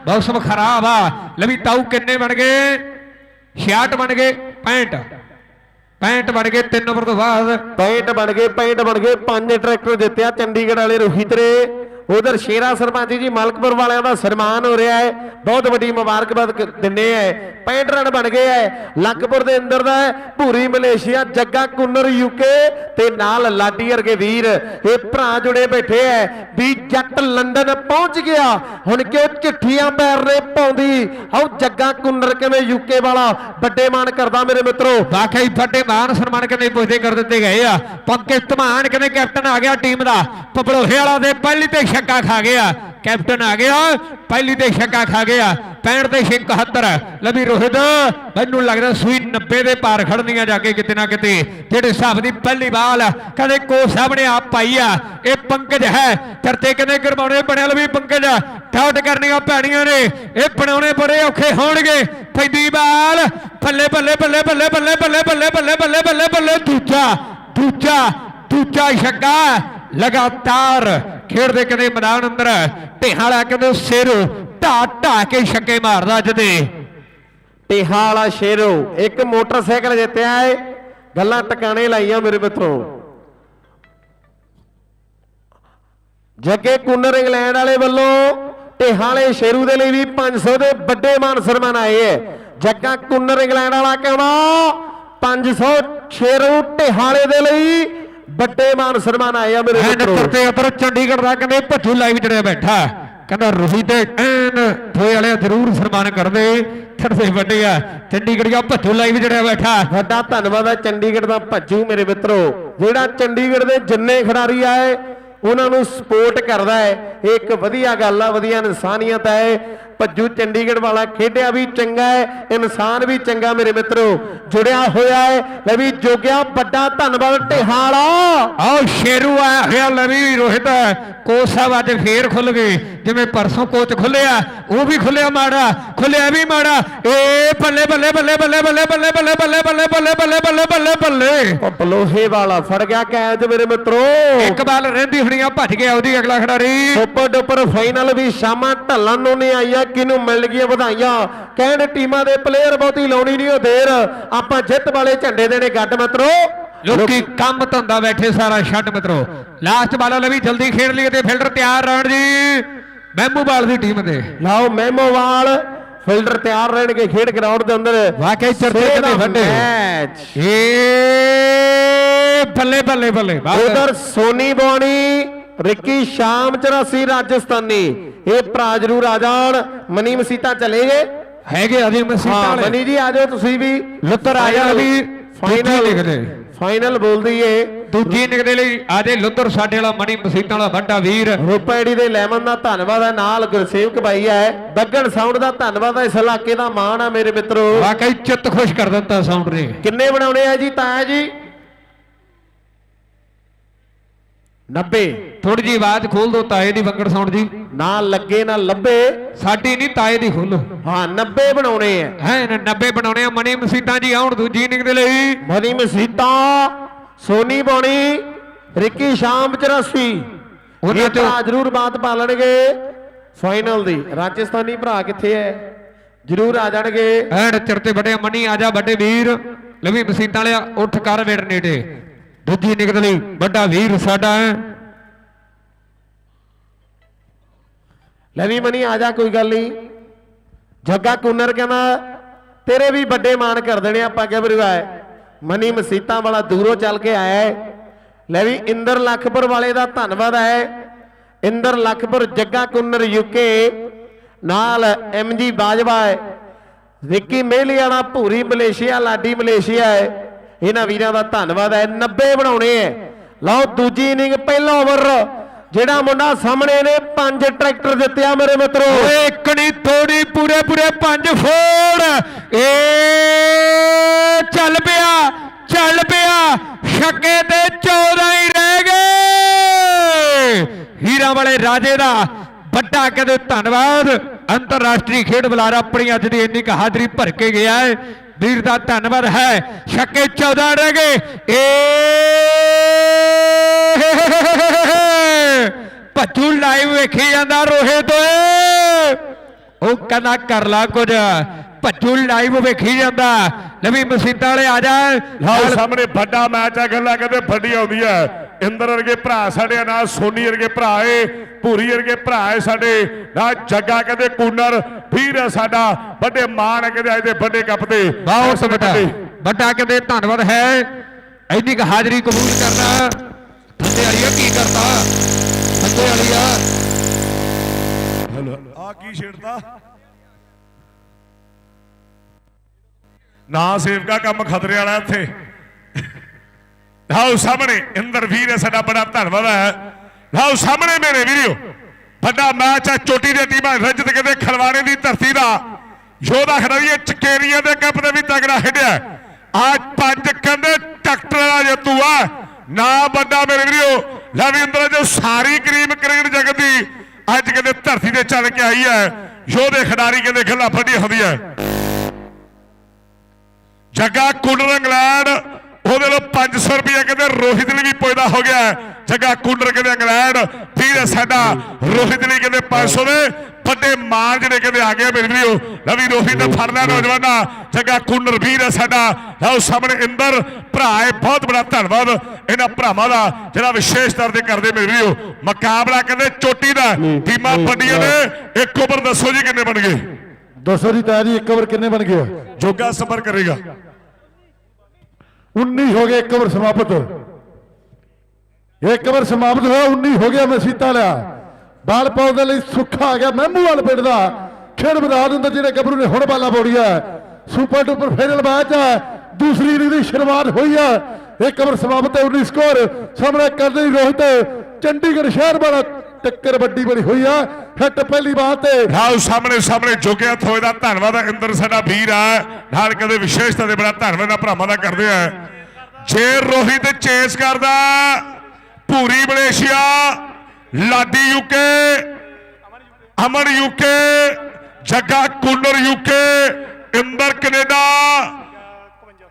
ਮੌਸਮ ਖਰਾਬ ਆ। ਲਵੀ ਤਾਊ ਕਿੰਨੇ ਬਣ ਗਏ? 66 ਬਣ ਗਏ। 65 65 ਬਣ ਗਏ 3 ਨੰਬਰ ਤੋਂ ਬਾਅਦ। ਪੈਂਟ ਬਣ ਗਏ, ਪੈਂਟ ਬਣ ਗਏ, ਪੰਜ ਟਰੈਕਟਰ ਦਿੱਤੇ ਆ ਚੰਡੀਗੜ੍ਹ ਵਾਲੇ ਰੋਹਿਤ ਰੇ ਉਧਰ ਸ਼ੇਰਾ ਸਰਪੰਚ ਜੀ, ਮਲਕਪੁਰ ਵਾਲਿਆਂ ਦਾ ਸਨਮਾਨ ਹੋ ਰਿਹਾ ਹੈ। ਬਹੁਤ ਵੱਡੀ ਮੁਬਾਰਕਬਾਦ ਕ- ਆ 65 ਰਨ ਬਣ ਗਏ ਹੈ। ਲਖਪੁਰ ਦੇ ਅੰਦਰ ਦਾ ਭੂਰੀ ਮਲੇਸ਼ੀਆ, ਜੱਗਾ ਕੁੰਨਰ ਯੂਕੇ ਤੇ ਨਾਲ ਲਾਡੀ ਵਰਗੇ ਵੀਰ। ਇਹ ਭਰਾ ਜੁੜੇ ਬੈਠੇ ਐ ਵੀ ਜੱਟ ਲੰਡਨ ਪਹੁੰਚ ਗਿਆ। ਹੁਣ ਕਿਉਂ ਚਿੱਠੀਆਂ ਪੈਰ ਨੇ ਪਾਉਂਦੀ? ਆਓ ਜੱਗਾ ਕੁੰਨਰ ਕਿਵੇਂ ਯੂਕੇ ਵਾਲਾ ਵੱਡੇ ਮਾਨ ਕਰਦਾ ਮੇਰੇ ਮਿੱਤਰੋ। ਵਾਕਈ ਫੱਟੇ ਮਾਨ ਸਨਮਾਨ ਕਿਵੇਂ ਪੁੱਛਦੇ ਕਰ ਦਿੱਤੇ ਗਏ ਆ। ਪੰਕਜ ਧਮਾਨ ਕਿਵੇਂ ਕੈਪਟਨ ਆ ਗਿਆ ਟੀਮ ਦਾ। ਪਪੜੋਹੇ ਵਾਲਾ ਦੇ ਪਹਿਲੀ ਤੇ ਛੱਕਾ ਖਾ ਗਿਆ ਕੈਪਟਨ ਆ ਗਿਆ ਪਹਿਲੀ ਤੇ ਛੱਕਾ ਖਾ ਗਿਆ 65 ਤੇ 71 ਲਵੀ ਰੋਹਿਤ ਮੈਨੂੰ ਲੱਗਦਾ ਸੂਈ 90 ਦੇ ਪਾਰ ਖੜਨੀਆਂ ਜਾ ਕੇ ਕਿਤੇ ਨਾ ਕਿਤੇ ਜਿਹੜੇ ਹਿਸਾਬ ਦੀ ਪਹਿਲੀ ਬਾਲ ਕਹਿੰਦੇ ਕੋ ਸਾਹਮਣੇ ਆਪ ਪਾਈ ਆ ਇਹ ਪੰਕਜ ਹੈ ਚਰਤੇ ਕਹਿੰਦੇ ਕਰਵਾਉਣੇ ਬਣਿਆ ਲਵੀ ਪੰਕਜ ਠਾਟ ਕਰਨੀਆਂ ਪੈਣੀਆਂ ਨੇ ਇਹ ਬਣਾਉਣੇ ਬੜੇ ਔਖੇ ਹੋਣਗੇ ਪੈਂਦੀ ਬਾਲ ਬੱਲੇ ਬੱਲੇ ਬੱਲੇ ਬੱਲੇ ਬੱਲੇ ਬੱਲੇ ਬੱਲੇ ਬੱਲੇ ਬੱਲੇ ਬੱਲੇ ਬੱਲੇ ਦੂਜਾ ਦੂਜਾ ਦੂਜਾ ਛੱਕਾ ਲਗਾਤਾਰ ਖੇਡਦੇ ਕਦੇ ਮੈਦਾਨ ਅੰਦਰ ਢੇਹਾਲਾ ਕਹਿੰਦੇ ਸਿਰ ਢਾ ਢਾ ਕੇ ਛੱਕੇ ਮਾਰਦਾ ਅੱਜ ਦੇ ਸ਼ੇਰੋ, ਇੱਕ ਮੋਟਰਸਾਈਕਲ ਜਿੱਤਿਆ ਏ, ਗੱਲਾਂ ਟਿਕਾਣੇ ਲਾਈਆਂ ਮੇਰੇ ਮਿੱਤਰੋ। ਜੱਗੇ ਕੁੰਨਰ ਇੰਗਲੈਂਡ ਵਾਲੇ ਵੱਲੋਂ ਟੇਹਾ ਸ਼ੇਰੂ ਦੇ ਲਈ ਵੀ 500 ਦੇ ਵੱਡੇ ਮਾਨ ਸਨਮਾਨ ਆਏ ਐ। ਜੱਗਾ ਕੁੰਨਰ ਇੰਗਲੈਂਡ ਵਾਲਾ ਕਹਿੰਦਾ 500 ਸ਼ੇਰੂ ਟੇਹਾ ਦੇ ਲਈ ਵੱਡੇ ਮਾਨ ਸਨਮਾਨ ਆਏ ਆ ਮੇਰੇ ਮਿੱਤਰੋ। ਤੇ ਉਧਰ ਚੰਡੀਗੜ੍ਹ ਦਾ ਕਹਿੰਦੇ ਭੱਜੂ ਲਾਈਵ ਚੜਿਆ ਬੈਠਾ। ਕਹਿੰਦਾ ਰੋਹੀ ਤੇ ਐਨ ਥੋਏ ਵਾਲੇ ਜ਼ਰੂਰ ਸਨਮਾਨ ਕਰਦੇ। ਥੜਦੇ ਵੱਡੇ ਆ ਚੰਡੀਗੜ੍ਹੀਆ ਭੱਜੂ ਲਾਈਵ ਚੜਿਆ ਬੈਠਾ। ਵੱਡਾ ਧੰਨਵਾਦ ਹੈ ਚੰਡੀਗੜ੍ਹ ਦਾ ਭੱਜੂ ਮੇਰੇ ਮਿੱਤਰੋ। ਜਿਹੜਾ ਚੰਡੀਗੜ੍ਹ ਦੇ ਜਿੰਨੇ ਖਿਡਾਰੀ ਆਏ ਉਹਨਾਂ ਨੂੰ ਸਪੋਰਟ ਕਰਦਾ ਹੈ। ਇਹ ਇੱਕ ਵਧੀਆ ਗੱਲ ਆ ਵਧੀਆ ਇਨਸਾਨੀਅਤ ਹੈ। ਭੱਜੂ ਚੰਡੀਗੜ੍ਹ ਵਾਲਾ ਖੇਡਿਆ ਵੀ ਚੰਗਾ ਹੈ ਇਨਸਾਨ ਵੀ ਚੰਗਾ ਮੇਰੇ ਮਿੱਤਰੋ ਜੁੜਿਆ ਹੋਇਆ ਹੈ ਲੈ ਵੀ ਜੋਗਿਆ ਵੱਡਾ ਧੰਨਵਾਦ ਢੇਹਾਲਾ ਆਓ ਸ਼ੇਰੂ ਆਇਆ ਹੋਇਆ ਲਵੀ ਰੋਹਿਤ ਕੋਚ ਸਾਹਿਬ ਅੱਜ ਫੇਰ ਖੁੱਲ ਗਏ ਜਿਵੇਂ ਪਰਸੋਂ ਕੋਚ ਖੁੱਲਿਆ ਉਹ ਵੀ ਖੁੱਲਿਆ ਮਾੜਾ ਖੁੱਲਿਆ ਵੀ ਮਾੜਾ ਏ ਬੱਲੇ ਬੱਲੇ ਬੱਲੇ ਬੱਲੇ ਬੱਲੇ ਬੱਲੇ ਬੱਲੇ ਬੱਲੇ ਬੱਲੇ ਬੱਲੇ ਬੱਲੇ ਬੱਲੇ ਬੱਲੇ ਬੱਲੇ ਬਲੋਹੇ ਵਾਲਾ ਫੜ ਗਿਆ ਕੈਚ ਮੇਰੇ ਮਿੱਤਰੋ ਇੱਕ ਬਾਲ ਰਹਿੰਦੀ ਹੁਣੀਆਂ ਭੱਜ ਗਿਆ ਉਹਦੀ ਅਗਲਾ ਖਿਡਾਰੀ ਸੁਪਰ ਡੁਪਰ ਫਾਈਨਲ ਵੀ ਸ਼ਾਮਾਂ ਢੱਲਣ ਨੂੰ ਨਹੀਂ ਆਈਆਂ ਕਿਨੂੰ ਮਿਲ ਗਈਆਂ ਵਧਾਈਆਂ। ਕਹਿਣ ਟੀਮਾਂ ਦੇ ਪਲੇਅਰ ਬਹੁਤੀ ਲਾਉਣੀ ਨਹੀਂ ਉਹ ਦੇਰ। ਆਪਾਂ ਜਿੱਤ ਵਾਲੇ ਝੰਡੇ ਦੇਣੇ ਗੱਡ ਮਿੱਤਰੋ। ਲੋਕੀ ਕੰਮ ਧੰਦਾ ਬੈਠੇ ਸਾਰਾ ਛੱਡ ਮਿੱਤਰੋ। ਲਾਸਟ ਬਾਲ ਲਵੀ ਜਲਦੀ ਖੇਡ ਲਈ ਤੇ ਫਿਲਡਰ ਤਿਆਰ ਰਹਿਣ ਜੀ। ਮਹਿਮੂ ਬਾਲ ਦੀ ਟੀਮ ਦੇ। ਲਓ ਮਹਿਮੋਵਾਲ ਫਿਲਡਰ ਤਿਆਰ ਰਹਿਣਗੇ ਖੇਡ ਗਰਾਊਂਡ ਦੇ ਅੰਦਰ। ਵਾਕਈ ਚਰਚੇ ਕਿਤੇ ਵੱਡੇ। ਬੱਲੇ ਬੱਲੇ ਬੱਲੇ। ਬਾਲ ਉਧਰ ਸੋਨੀ ਬੋਣੀ ਰਿੱਕੀ ਸ਼ਾਮ 84 ਰਾਜਸਥਾਨੀ। ਇਹ ਭਰਾ ਜਰੂਰ ਆ ਜਾਣ। ਮਨੀ ਮਸੀਤਾ ਚਲੇ ਗਏ ਹੈਗੇ ਅਜੀ ਮਸੀਤਾਂ ਵਾਲੇ। ਮਨੀ ਜੀ ਆ ਜਾਓ ਤੁਸੀਂ ਵੀ। ਲੁੱਤਰ ਆ ਜਾ ਵੀ ਫਾਈਨਲ ਨਿਕਲੇ। ਫਾਈਨਲ ਬੋਲਦੀ ਏ ਦੂਜੀ ਨਿਕਲੇ ਲਈ ਆਜੇ ਲੁੱਤਰ ਸਾਡੇ ਵਾਲਾ ਮਣੀ ਮਸੀਤਾਂ ਵਾਲਾ ਵੱਡਾ ਵੀਰ। ਰੂਪੈੜੀ ਦੇ ਲੈਮਨ ਦਾ ਧੰਨਵਾਦ ਹੈ ਨਾਲ ਗੁਰਸੇਵਕ ਬਾਈ ਹੈ। ਬੱਗਣ ਸਾਊਂਡ ਦਾ ਧੰਨਵਾਦ ਹੈ ਇਸ ਇਲਾਕੇ ਦਾ ਮਾਣ ਹੈ ਮੇਰੇ ਮਿੱਤਰੋ। ਵਾਕਈ ਚਿੱਤ ਖੁਸ਼ ਕਰ ਦਿੱਤਾ ਸਾਊਂਡ ਨੇ। ਕਿੰਨੇ ਬਣਾਉਣੇ ਆ ਜੀ ਤਾਂ ਜੀ? 90 ਥੋੜੀ ਜੀ ਆਵਾਜ਼ ਖੋਲ ਦੋ ਤਾਏ ਦੀ ਵੰਗੜ ਸਾਊਂਡ ਜੀ। ਨਾ ਲੱਗੇ ਨਾ ਲੱਭੇ। ਸਾਡੀ ਨਹੀਂ ਤਾਏ ਦੀ ਖੋਲੋ ਹਾਂ 90 ਬਣਾਉਣੇ ਆ ਹੈ 90 ਬਣਾਉਣੇ ਆ ਮਣੀ ਮਸੀਤਾਂ ਜੀ ਆਉਣ ਦੂਜੀ ਨਿਕਲੇ ਲਈ। ਮਨੀ ਮਸੀਤਾ ਸੋਨੀ ਬੋਣੀ ਰਿੱਕੀ ਸ਼ਾਮ 84 ਉਹਨਾਂ ਭਰਾ ਜ਼ਰੂਰ ਬਾਤ ਪਾਲਣਗੇ। ਫਾਈਨਲ ਦੀ। ਰਾਜਸਥਾਨੀ ਭਰਾ ਕਿੱਥੇ ਹੈ ਜ਼ਰੂਰ ਆ ਜਾਣਗੇ। ਐਨ ਚਰਤੇ ਵੱਡੇ ਮਣੀ ਆ ਜਾ ਵੱਡੇ ਵੀਰ। ਲਵੀ ਮਸੀਤਾਂ ਵਾਲਿਆ ਉੱਠ ਕਰ ਵੇੜ ਨੇੜੇ। ਦੂਜੀ ਨਿਕਲੇ ਲਈ ਵੱਡਾ ਵੀਰ ਸਾਡਾ ਹੈ। ਲੈ ਵੀ ਮਨੀ, ਆ ਜਾ, ਕੋਈ ਗੱਲ ਨਹੀਂ। ਜੱਗਾ ਕੁੰਨਰ ਕਹਿੰਦਾ, ਤੇਰੇ ਵੀ ਵੱਡੇ ਮਾਣ ਕਰ ਦੇਣੇ ਆਪਾਂ ਗੱਭਰੂ ਆਏ ਮਨੀ ਮਸੀਤਾਂ ਵਾਲਾ ਦੂਰੋਂ ਚੱਲ ਕੇ ਆਇਆ ਹੈ। ਲੈ ਵੀ ਇੰਦਰ ਲਖਪੁਰ ਵਾਲੇ ਦਾ ਧੰਨਵਾਦ ਹੈ। ਇੰਦਰ ਲਖਪੁਰ, ਜੱਗਾ ਕੁੰਨਰ ਯੂਕੇ ਨਾਲ ਐਮਜੀ ਬਾਜਵਾ ਹੈ। ਵਿੱਕੀ ਮਹਿਲੀਆਣਾ, ਭੂਰੀ ਮਲੇਸ਼ੀਆ, ਲਾਡੀ ਮਲੇਸ਼ੀਆ ਹੈ। ਇਹਨਾਂ ਵੀਰਾਂ ਦਾ ਧੰਨਵਾਦ ਹੈ 90 ਬਣਾਉਣੇ ਐ ਲਓ, ਦੂਜੀ ਇਨਿੰਗ ਪਹਿਲਾ ਓਵਰ ਜਿਹੜਾ ਮੁੰਡਾ ਸਾਹਮਣੇ ਨੇ, ਪੰਜ ਟਰੈਕਟਰ ਦਿੱਤਿਆ ਮੇਰੇ ਮਿੱਤਰੋ। ਓਏ ਕਣੀ ਥੋੜੀ ਪੂਰੇ ਪੂਰੇ ਪੰਜ ਫੋੜ। ਏ, ਚੱਲ ਪਿਆ ਚੱਲ ਪਿਆ। ਛੱਕੇ ਤੇ 14 ਹੀ ਰਹਿ ਗਏ। ਹੀਰਾ ਵਾਲੇ ਰਾਜੇ ਦਾ ਵੱਡਾ ਕਹਿੰਦੇ ਧੰਨਵਾਦ। ਅੰਤਰਰਾਸ਼ਟਰੀ ਖੇਡ ਬੁਲਾਰਾ ਆਪਣੀ ਅੱਜ ਦੀ ਇੰਨੀ ਕੁ ਹਾਜ਼ਰੀ ਭਰ ਕੇ ਗਿਆ ਹੈ। ਵੀਰ ਦਾ ਧੰਨਵਾਦ ਹੈ। ਛੱਕੇ 14 ਰਹਿ ਗਏ। ਏ ਭੱਜੂ ਲਾਈਵ ਵੇਖੀ ਜਾਂਦਾ ਰੋਹੇ ਤੋਂ। ਉਹ ਕਹਿੰਦਾ ਕਰ ਲਾ ਕੁਝ। ਭੱਜੂ ਲਾਈਵ ਵੇਖੀ ਜਾਂਦਾ। ਨਵੀਂ ਮਸੀਤਾਂ ਵਾਲੇ ਆ ਜਾ। ਲਓ ਸਾਹਮਣੇ ਵੱਡਾ ਮੈਚ ਆ, ਗੱਲਾਂ ਕਹਿੰਦੇ ਫੱਡੀ ਆਉਂਦੀ ਹੈ। ਇੰਦਰ ਵਰਗੇ ਭਰਾ ਸਾਡੇ ਨਾਲ ਸੋਨੀ ਵਰਗੇ ਭਰਾ ਏ ਭੂਰੀ ਵਰਗੇ ਭਰਾ ਏ ਸਾਡੇ ਨਾਲ ਜੱਗਾ ਕਹਿੰਦੇ ਕੂਨਰ ਵੀਰ ਸਾਡਾ ਵੱਡੇ ਮਾਣ ਕਹਿੰਦੇ ਅੱਜ ਦੇ ਵੱਡੇ ਕੱਪ ਤੇ ਬਹੁਤ ਵੱਡਾ ਵੱਡਾ ਕਹਿੰਦੇ ਧੰਨਵਾਦ ਹੈ ਇੰਨੀ ਕੁ ਹਾਜ਼ਰੀ ਕਬੂਲ ਕਰਨਾ ਥੱਲੇ ਵਾਲੀਆ ਕੀ ਕਰਤਾ? ਥੱਲੇ ਵਾਲੀਆ। ਆ ਕੀ ਛੇੜਦਾ ਨਾ ਸੇਵਕਾ ਕੰਮ ਖਤਰੇ ਵਾਲਾ ਇੱਥੇ। ਲਓ ਸਾਹਮਣੇ ਇੰਦਰ ਵੀਰ ਸਾਡਾ ਬੜਾ ਧੰਨਵਾਦ ਹੈ। ਲਓ ਸਾਹਮਣੇ ਮੇਰੇ ਵੀਰੋ, ਵੱਡਾ ਮੈਚ ਹੈ, ਚੋਟੀ ਦੇ ਟੀਮਾਂ ਰਜਤ ਕਹਿੰਦੇ ਖਲਵਾੜੇ ਦੀ ਧਰਤੀ ਦਾ। ਯੋਧਾ ਖੜਾਈਏ ਚਕੇਰੀਆਂ ਦੇ ਕੱਪ ਦੇ ਵੀ ਤਗੜਾ ਖੇਡਿਆ ਅੱਜ ਪੰਜ ਕਹਿੰਦੇ ਟਰੈਕਟਰ ਵਾਲਾ ਜੇਤੂ ਆ। ਨਾ ਵੱਡਾ ਮੇਰੇ ਵੀਰਿਓ ਲਵਿੰਦਰ ਜੋ ਸਾਰੀ ਕਰੀਮ ਕ੍ਰਿਕਟ ਜਗਤ ਦੀ ਅੱਜ ਕਹਿੰਦੇ ਧਰਤੀ ਤੇ ਚੱਲ ਕੇ ਆਈ ਹੈ। ਯੋਧੇ ਖਿਡਾਰੀ ਕਹਿੰਦੇ ਗੱਲਾਂ ਫੱਡੀ ਹੁੰਦੀ ਹੈ। ਜੱਗਾ ਕੁੰਡਰ ਇੰਗਲੈਂਡ ਉਹਦੇ ਲੋ 500 ਰੁਪਏ ਕਹਿੰਦੇ ਰੋਹਿਤ ਲਈ ਵੀ ਪੁੱਜਦਾ ਹੋ ਗਿਆ। ਜੱਗਾ ਕੁੰਡਰ ਕਹਿੰਦੇ ਇੰਗਲੈਂਡ ਵੀਰ ਸਾਡਾ। ਰੋਹਿਤ ਲਈ ਕਹਿੰਦੇ 500 ਦੇ। ਵੱਡੇ ਮਾਨ ਜਿਹੜੇ ਕਹਿੰਦੇ ਆ ਗਏ ਮੇਰੇ ਵੀਰੋ। ਲਵੀ ਰੋਹਿਤ ਦਾ ਫੜਦਾ ਨੌਜਵਾਨਾ। ਜੱਗਾ ਕੁੰਡਰ ਵੀਰ ਸਾਡਾ। ਲਓ ਸਾਹਮਣੇ ਇੰਦਰ ਭਰਾ ਹੈ ਬਹੁਤ ਬੜਾ ਧੰਨਵਾਦ ਇਹਨਾਂ ਭਰਾਵਾਂ ਦਾ ਜਿਹੜਾ ਵਿਸ਼ੇਸ਼ ਤੌਰ ਤੇ ਕਰਦੇ ਮੇਰੇ ਵੀਰੋ। ਮੁਕਾਬਲਾ ਕਹਿੰਦੇ ਚੋਟੀ ਦਾ ਟੀਮਾਂ ਵੱਡੀਆਂ ਨੇ। ਇੱਕ ਓਵਰ ਦੱਸੋ ਜੀ ਕਿੰਨੇ ਬਣ ਗਏ? ਦੱਸੋ ਜੀ ਤਾਇਆ ਜੀ ਇੱਕ ਓਵਰ ਕਿੰਨੇ ਬਣ ਗਿਆ ਜੋਗਾ ਸਫਰ ਕਰੇਗਾ। 19 ਹੋ ਗਏ, ਇੱਕ ਓਵਰ ਸਮਾਪਤ। ਇੱਕ ਓਵਰ ਸਮਾਪਤ ਹੋਇਆ 19 ਹੋ ਗਿਆ ਮਸੀਤਾ ਲਿਆ। ਬਾਲ ਪਾਉਣ ਦੇ ਲਈ ਸੁੱਖਾ ਆ ਗਿਆ ਮਹਿਮੂਵਾਲ ਪਿੰਡ ਦਾ ਖੇਡ ਮੈਦਾਨ ਅੰਦਰ ਜਿਹੜੇ ਗੱਭਰੂ ਨੇ, ਹੁਣ ਬਾਲਾ ਹੈ। ਸੁਪਰ ਡੁਪਰ ਫਾਈਨਲ ਮੈਚ ਹੈ। ਦੂਸਰੀ ਇਨਿੰਗ ਦੀ ਸ਼ੁਰੂਆਤ ਹੋਈ ਹੈ। ਇੱਕ ਓਵਰ ਸਮਾਪਤ ਹੈ 19 ਸਕੋਰ। ਸਾਹਮਣੇ ਕਰਦੇ ਰੋਹਿਤ ਚੰਡੀਗੜ੍ਹ ਸ਼ਹਿਰ ਵਾਲਾ ਟੱਕਰ ਵੱਡੀ ਬਣੀ ਹੋਈ ਆ। ਹਿੱਟ ਪਹਿਲੀ ਬਾਤ ਤੇ। ਨਾਲ ਸਾਹਮਣੇ ਸਾਹਮਣੇ ਝੁਕਿਆ ਥੋਏ ਦਾ। ਧੰਨਵਾਦ ਇੰਦਰ, ਸਾਡਾ ਵੀਰ ਆ। ਨਾਲ ਕਦੇ ਵਿਸ਼ੇਸ਼ਤਾ ਦੇ ਬੜਾ ਧੰਨਵਾਦ ਆ ਭਰਾਵਾਂ ਦਾ ਕਰਦੇ ਆ। ਜੇ ਰੋਹਿਤ ਚੇਸ ਕਰਦਾ, Bhuri Malaysia, Ladi UK, Aman UK, Jagga Kunnar UK, Inder Canada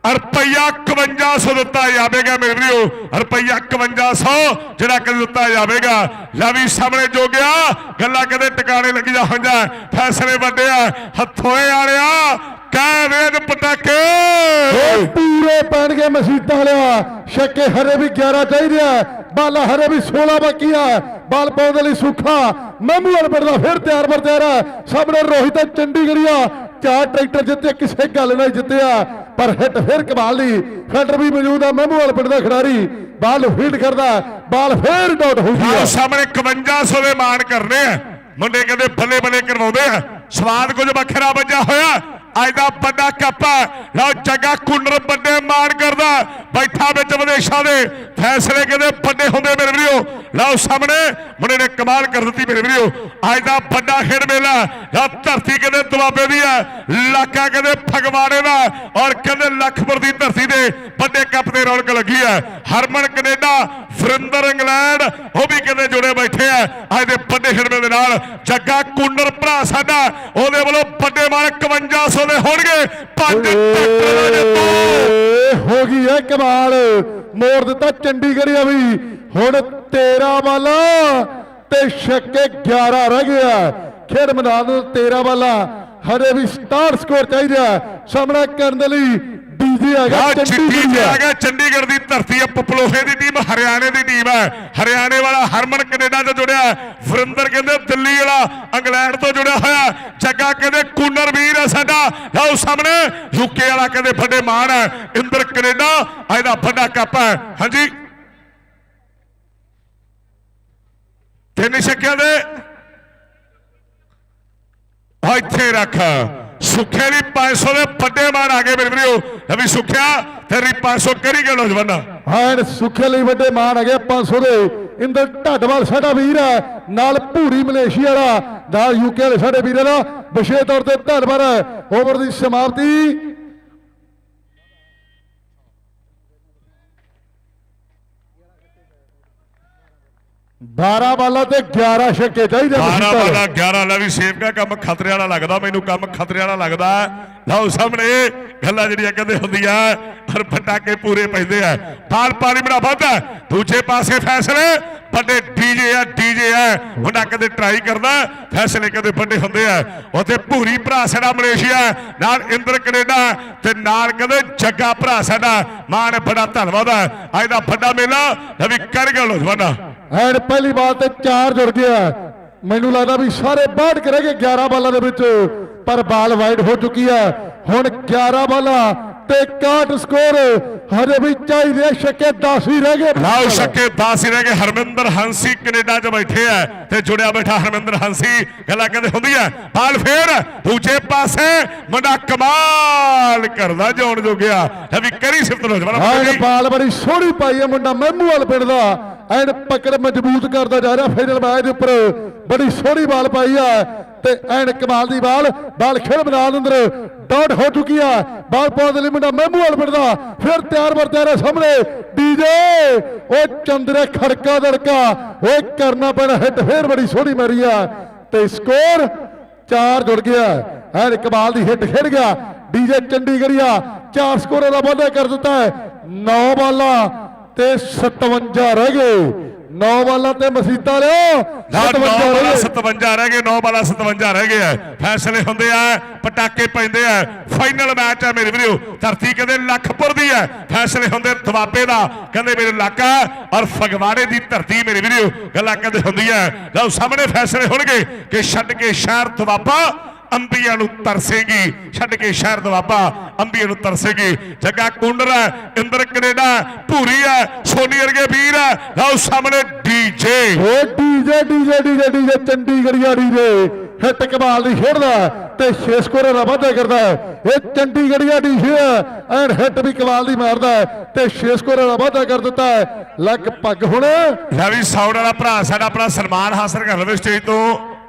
ਰੁਪਈਆ 5100 ਦਿੱਤਾ ਜਾਵੇਗਾ ਮੇਰੇ ਵੀਰੋ। ਰੁਪਈਆ 5100 ਜਿਹੜਾ ਕਦੇ ਦਿੱਤਾ ਜਾਵੇਗਾ। ਲਵੀ ਸਾਹਮਣੇ ਜੋ ਗਿਆ ਗੱਲਾਂ ਕਦੇ ਟਿਕਾਣੇ ਲੱਗੀ ਜਾ ਹੁੰਦਾ ਫੈਸਲੇ ਵੱਡੇ ਆ ਹੱਥੋਏ ਵਾਲਿਆ, ਕਹਿ ਵੇਦ ਪਟਾਕੇ। ਉਹ ਪੂਰੇ ਪੈਣਗੇ ਮਸੀਤਾਂ ਵਾਲਿਆ। ਛੱਕੇ ਹਰੇ ਵੀ 11 ਚਾਹੀਦੇ ਆ, ਬਾਲਾ ਹਰੇ ਵੀ 16 ਬਾਕੀ ਆ। ਬਾਲ ਪਾਉਣ ਦੇ ਲਈ ਸੁੱਖਾ ਮਹਿਮੂ ਅਲਬਰ ਦਾ ਫਿਰ ਤਿਆਰ ਬਰ ਤਿਆਰ ਆ ਸਾਹਮਣੇ ਰੋਹਿਤ ਤੇ ਚੰਡੀਗੜ੍ਹੀਆ, ਚਾਰ ਟਰੈਕਟਰ ਜਿੱਤੇ, ਕਿਸੇ ਗੱਲ ਨਾਲ ਜਿੱਤਿਆ। ਪਰ ਹਿੱਟ ਫਿਰ ਕਮਾਲ ਦੀ ਫੈਡਰ ਵੀ ਮੌਜੂਦ ਆ, ਮਹਿਮੂ ਅਲਬਰ ਦਾ ਖਿਡਾਰੀ। ਬਾਲ ਨੂੰ ਕਰਦਾ, ਬਾਲ ਫੇਰ ਡਾਟ ਹੋ ਆਹ ਸਾਹਮਣੇ 5100 ਦੇ ਮਾਣ ਕਰਨੇ ਆ। ਮੁੰਡੇ ਕਹਿੰਦੇ ਬੱਲੇ ਬੱਲੇ ਕਰਵਾਉਂਦੇ ਆ। ਸਵਾਦ ਕੁਝ ਵੱਖਰਾ ਵੱਜਾ ਹੋਇਆ। ਅੱਜ ਦਾ ਵੱਡਾ ਕੱਪਾ ਲਓ ਜੱਗਾ ਕੁੰਨਰ ਵੱਡੇ ਮਾਣ ਕਰਦਾ। ਬੈਠਾ ਵਿੱਚ ਵਿਦੇਸ਼ਾਂ ਦੇ ਫੈਸਲੇ ਕਹਿੰਦੇ ਵੱਡੇ ਹੁੰਦੇ ਮੇਰੇ ਵੀਰੋ। ਲਓ ਸਾਹਮਣੇ ਮੁੰਡੇ ਨੇ ਕਮਾਲ ਕਰ ਦਿੱਤੀ ਮੇਰੇ ਵੀਰੋ। ਅੱਜ ਦਾ ਵੱਡਾ ਖੇਡ ਮੇਲਾ ਲਓ ਧਰਤੀ ਕਹਿੰਦੇ ਦੁਆਬੇ ਦੀ ਆ ਇਲਾਕਾ ਕਹਿੰਦੇ ਫਗਵਾੜੇ ਦਾ ਔਰ ਕਹਿੰਦੇ ਲਖਪੁਰ ਦੀ ਧਰਤੀ ਦੇ ਵੱਡੇ ਕੱਪ ਤੇ ਰੌਣਕ ਲੱਗੀ ਆ ਹਰਮਨ ਕੈਨੇਡਾ ਵਰਿੰਦਰ ਇੰਗਲੈਂਡ ਉਹ ਵੀ ਕਹਿੰਦੇ ਜੁੜੇ ਬੈਠੇ ਆ ਅੱਜ ਦੇ ਵੱਡੇ ਖੇਡਵੇਂ ਦੇ ਨਾਲ ਜੱਗਾ ਕੁੰਨਰ ਭਰਾ ਸਾਡਾ ਉਹਦੇ ਵੱਲੋਂ ਵੱਡੇ ਮਾਲ 5100 ਦੇ ਹੋਣਗੇ। ਪੰਜ ਦਾ ਹੋ ਗਈ ਐ ਕਮਾਲ। ਮੋੜ ਦਿੱਤਾ ਚੰਡੀਗੜ੍ਹੀਆ ਵੀ। ਹੁਣ 13 ਵਾਲਾ ਤੇ ਛੱਕੇ 11 ਰਹਿ ਗਿਆ। ਖੇਡ ਮੈਦਾਨ ਨੂੰ 13 ਵਾਲਾ ਹਰੇ ਵੀ ਸਟਾਰ ਸਕੋਰ ਚਾਹੀਦਾ। ਸਾਹਮਣਾ ਕਰਨ ਦੇ ਲਈ ਚਿੱਟੀ ਤੇ ਚੰਡੀਗੜ੍ਹੀਆ ਆ। ਗਿਆ ਚੰਡੀਗੜ੍ਹ ਦੀ ਧਰਤੀ ਹੈ ਪਪਲੋਹੇ ਦੀ ਟੀਮ ਹਰਿਆਣੇ ਦੀ ਟੀਮ ਹੈ ਹਰਿਆਣੇ ਵਾਲਾ ਹਰਮਨ ਕੈਨੇਡਾ ਤੋਂ ਜੁੜਿਆ। ਵਰਿੰਦਰ ਕਹਿੰਦੇ ਦਿੱਲੀ ਵਾਲਾ ਇੰਗਲੈਂਡ ਤੋਂ ਜੁੜਿਆ ਹੋਇਆ ਜੱਗਾ ਕਹਿੰਦੇ ਕੂਨਰ ਵੀਰ ਹੈ ਸਾਡਾ। ਲਓ ਸਾਹਮਣੇ ਯੂਕੇ ਵਾਲਾ ਕਹਿੰਦੇ ਵੱਡੇ ਮਾਣ ਹੈ। ਇੰਦਰ ਕੈਨੇਡਾ ਇਹਦਾ ਵੱਡਾ ਕੱਪ ਹੈ। ਹਾਂਜੀ। ਤਿੰਨ ਛੱਕਿਆਂ ਦੇ। ਇੱਥੇ ਰੱਖ। ਸੁੱਖੇ ਦੀ 500 ਦੇ ਵੱਡੇ ਮਾਰ ਆ ਗਏ ਮੇਰੇ ਵੀਰੋ। ਅਭੀ ਸੁੱਖਿਆ ਤੇਰੀ 500 ਕਰੀ ਗਿਆ ਨੌਜਵਾਨਾ ਹਾਂ ਸੁੱਖੇ ਲਈ ਵੱਡੇ ਮਾਨ ਹੈਗੇ 500 ਦੇ। ਇੰਦਰ ਢੱਡਵਾਲ ਸਾਡਾ ਵੀਰ ਹੈ ਨਾਲ ਭੂਰੀ ਮਲੇਸ਼ੀਆ ਵਾਲਾ, ਨਾਲ ਯੂਕੇ ਵਾਲੇ ਸਾਡੇ ਵੀਰਾਂ ਦਾ। ਵਿਸ਼ੇਸ਼ ਤੌਰ ਤੇ ਧੰਨਵਾਦ ਹੈ। ਓਵਰ ਦੀ ਸਮਾਪਤੀ 12 ਬਾਲਾਂ ਤੇ 11 ਛੱਕੇ ਚਾਹੀਦੇ 12 ਮਸੀਤਾਂ ਵਾਲਾ 11 ਲੈ ਵੀ ਸੇਵਕਾ ਕੰਮ ਖਤਰੇ ਵਾਲਾ ਲੱਗਦਾ ਮੈਨੂੰ ਕੰਮ ਖਤਰੇ ਵਾਲਾ ਲੱਗਦਾ। ਲਓ ਸਾਹਮਣੇ ਗੱਲਾਂ ਜਿਹੜੀਆਂ ਕਹਿੰਦੇ ਹੁੰਦੀਆਂ ਪਰ ਪਟਾਕੇ ਪੂਰੇ ਪੈਂਦੇ ਆ। ਬਾਲ ਪਾਣੀ ਬਣਾ ਵੱਧਦਾ ਦੂਜੇ ਪਾਸੇ ਫੈਸਲੇ ਵੱਡੇ ਡੀਜੇ ਆ ਡੀਜੇ ਆ। ਮੁੰਡਾ ਕਦੇ ਟਰਾਈ ਕਰਦਾ ਫੈਸਲੇ ਕਦੇ ਵੱਡੇ ਹੁੰਦੇ ਆ। ਉੱਥੇ ਭੂਰੀ ਭਰਾ ਸਾਡਾ ਮਲੇਸ਼ੀਆ ਨਾਲ ਇੰਦਰ ਕੈਨੇਡਾ ਤੇ ਨਾਲ ਕਹਿੰਦੇ ਜੱਗਾ ਭਰਾ ਸਾਡਾ। ਮਾਂ ਨੇ ਬੜਾ ਧੰਨਵਾਦ ਆ। ਅੱਜ ਦਾ ਵੱਡਾ ਮੇਲਾ ਨਵੀਂ ਕਰ ਲੋ ਜਵਾਨਾ ਐਂਡ ਪਹਿਲੀ ਬਾਲ ਤੇ 4 ਜੁੜ ਗਿਆ ਮੈਨੂੰ ਲੱਗਦਾ ਵੀ ਸਾਰੇ ਬਾਹਰ ਰਹਿ ਗਏ 11 ਬਾਲਾਂ ਦੇ ਵਿੱਚ, ਪਰ ਬਾਲ ਵਾਈਡ ਹੋ ਚੁੱਕੀ ਹੈ। ਹੁਣ 11 ਬਾਲਾਂ ਤੇ 61 ਸਕੋਰ ਹਜੇ ਵੀ ਚਾਹੀਦੇ ਆ, ਛੱਕੇ 10 ਹੀ ਰਹਿ ਗਏ ਲਾਓ ਸ਼ੱਕੇ 10 ਹੀ ਰਹਿ ਗਏ। ਹਰਮਿੰਦਰ ਹੰਸੀ ਕੈਨੇਡਾ 'ਚ ਬੈਠੇ ਆ। ਤੇ ਜੁੜਿਆ ਬੈਠਾ ਹਰਮਿੰਦਰ ਹੰਸੀ। ਗੱਲਾਂ ਕਹਿੰਦੇ ਹੁੰਦੀ ਆ ਬਾਲ ਫੇਰ ਦੂਜੇ ਪਾਸੇ ਮੁੰਡਾ ਕਮਾਲ ਕਰਦਾ ਜੋਣ ਜੋਗਿਆ। ਹੈ ਵੀ ਕਰੀ ਸਿਫਤ ਲੋ ਜਵਾਨਾ ਐਂਡ ਬਾਲ ਬੜੀ ਸੋਹਣੀ ਪਾਈ ਹੈ ਮੁੰਡਾ ਮਹਿਮੂਵਾਲ ਪਿੰਡ ਦਾ। ਐਂਡ ਪਕੜ ਮਜ਼ਬੂਤ ਕਰਦਾ ਜਾ ਰਿਹਾ ਫਾਈਨਲ ਮੈਚ ਦੇ ਉੱਪਰ। ਬੜੀ ਸੋਹਣੀ ਬਾਲ ਪਾਈ ਹੈ ਤੇ ਐਂਡ ਕਮਾਲ ਦੀ ਬਾਲ ਬਾਲ ਖੇਡ ਮੈਦਾਨ ਅੰਦਰ ਡਾਟ ਹੋ ਚੁੱਕੀ ਹੈ ਬਾਲ ਪਾਉਣ ਦੇ ਲਈ ਮੁੰਡਾ ਮਹਿਮੂਵਾਲ ਪਿੰਡ ਦਾ ਫਿਰ ਤਿਆਰ ਬਰ ਤਿਆਰ ਸਾਹਮਣੇ। ਡੀਜੇ ਉਹ ਚੰਦਰੇ ਖੜਕਾ ਦੜਕਾ। ਓਏ ਕਰਨਾ ਪੈਣਾ ਹਿੱਟ ਫੇਰ ਬੜੀ ਸੋਹਣੀ ਮਾਰੀ ਆ। ਤੇ ਸਕੋਰ ਚਾਰ ਜੁੜ ਗਿਆ। ਐਨ ਕਮਾਲ ਦੀ ਹਿੱਟ ਖੇਡ ਗਿਆ। ਡੀਜੇ ਚੰਡੀਗੜ੍ਹੀਆ ਚਾਰ ਸਕੋਰਾਂ ਦਾ ਵਾਅਦਾ ਕਰ ਦਿੱਤਾ ਹੈ। 9 ਬਾਲਾਂ ਤੇ 57 ਰਹਿ ਗਏ। 9 ਬਾਲਾਂ ਤੇ ਮਸੀਤਾ ਲਿਓ 9 57 ਬਾਲਾ ਰਹਿ ਗਏ 57 ਰਹਿ ਗਏ 9 ਬਾਲਾ 57 ਰਹਿ ਗਏ ਆ ਫੈਸਲੇ ਹੁੰਦੇ ਆ ਪਟਾਕੇ ਪੈਂਦੇ ਆ ਫਾਈਨਲ ਮੈਚ ਆ ਮੇਰੇ ਵੀਰੋ। ਧਰਤੀ ਕਹਿੰਦੇ ਲੱਖਪੁਰ ਦੀ ਹੈ ਫੈਸਲੇ ਹੁੰਦੇ ਦਵਾਬੇ ਦਾ। ਕਹਿੰਦੇ ਮੇਰੇ ਇਲਾਕਾ ਔਰ ਫਗਵਾੜੇ ਦੀ ਧਰਤੀ ਮੇਰੇ ਵੀਰੋ। ਗੱਲਾਂ ਕਹਿੰਦੇ ਹੁੰਦੀਆਂ ਲਓ ਸਾਹਮਣੇ ਫੈਸਲੇ ਹੋਣਗੇ ਕਿ ਛੱਡ ਕੇ ਸ਼ਹਿਰ ਦਵਾਬਾ ਅੰਬੀਆਂ ਨੂੰ ਤਰਸੇਗੀ। ਛੱਡ ਕੇ ਸ਼ਹਿਰ ਦਵਾਬਾ ਅੰਬੀਆਂ ਨੂੰ ਤਰਸੇਗੀ। ਜੱਗਾ ਕੁੰਡਰ ਇੰਦਰ ਕੈਨੇਡਾ ਭੂਰੀ ਹੈ ਸੋਨੀ ਵਰਗੇ ਵੀਰ ਹੈ। ਲਓ ਸਾਹਮਣੇ ਡੀਜੇ ਓ ਡੀਜੇ ਡੀਜੇ ਡੀਜੇ ਡੀਜੇ ਚੰਡੀਗੜ੍ਹੀਆ ਡੀਜੇ ਹਿੱਟ ਕਮਾਲ ਦੀ ਖੇਡਦਾ ਤੇ 6 ਸਕੋਰਾਂ ਦਾ ਵਾਅਦਾ ਕਰਦਾ ਹੈ। ਇਹ ਚੰਡੀਗੜ੍ਹੀਆ ਡੀਜੇ ਐਂਡ ਹਿੱਟ ਵੀ ਕਮਾਲ ਦੀ ਮਾਰਦਾ ਤੇ 6 ਸਕੋਰਾਂ ਦਾ ਵਾਅਦਾ ਕਰ ਦਿੱਤਾ ਹੈ। ਲਗਭਗ ਹੁਣ। ਲੈ ਵੀ ਸਾਊਂਡ ਵਾਲਾ ਭਰਾ ਸਾਡਾ ਆਪਣਾ ਸਨਮਾਨ ਹਾਸਲ ਕਰ ਲਵੇ ਸਟੇਜ ਤੋਂ।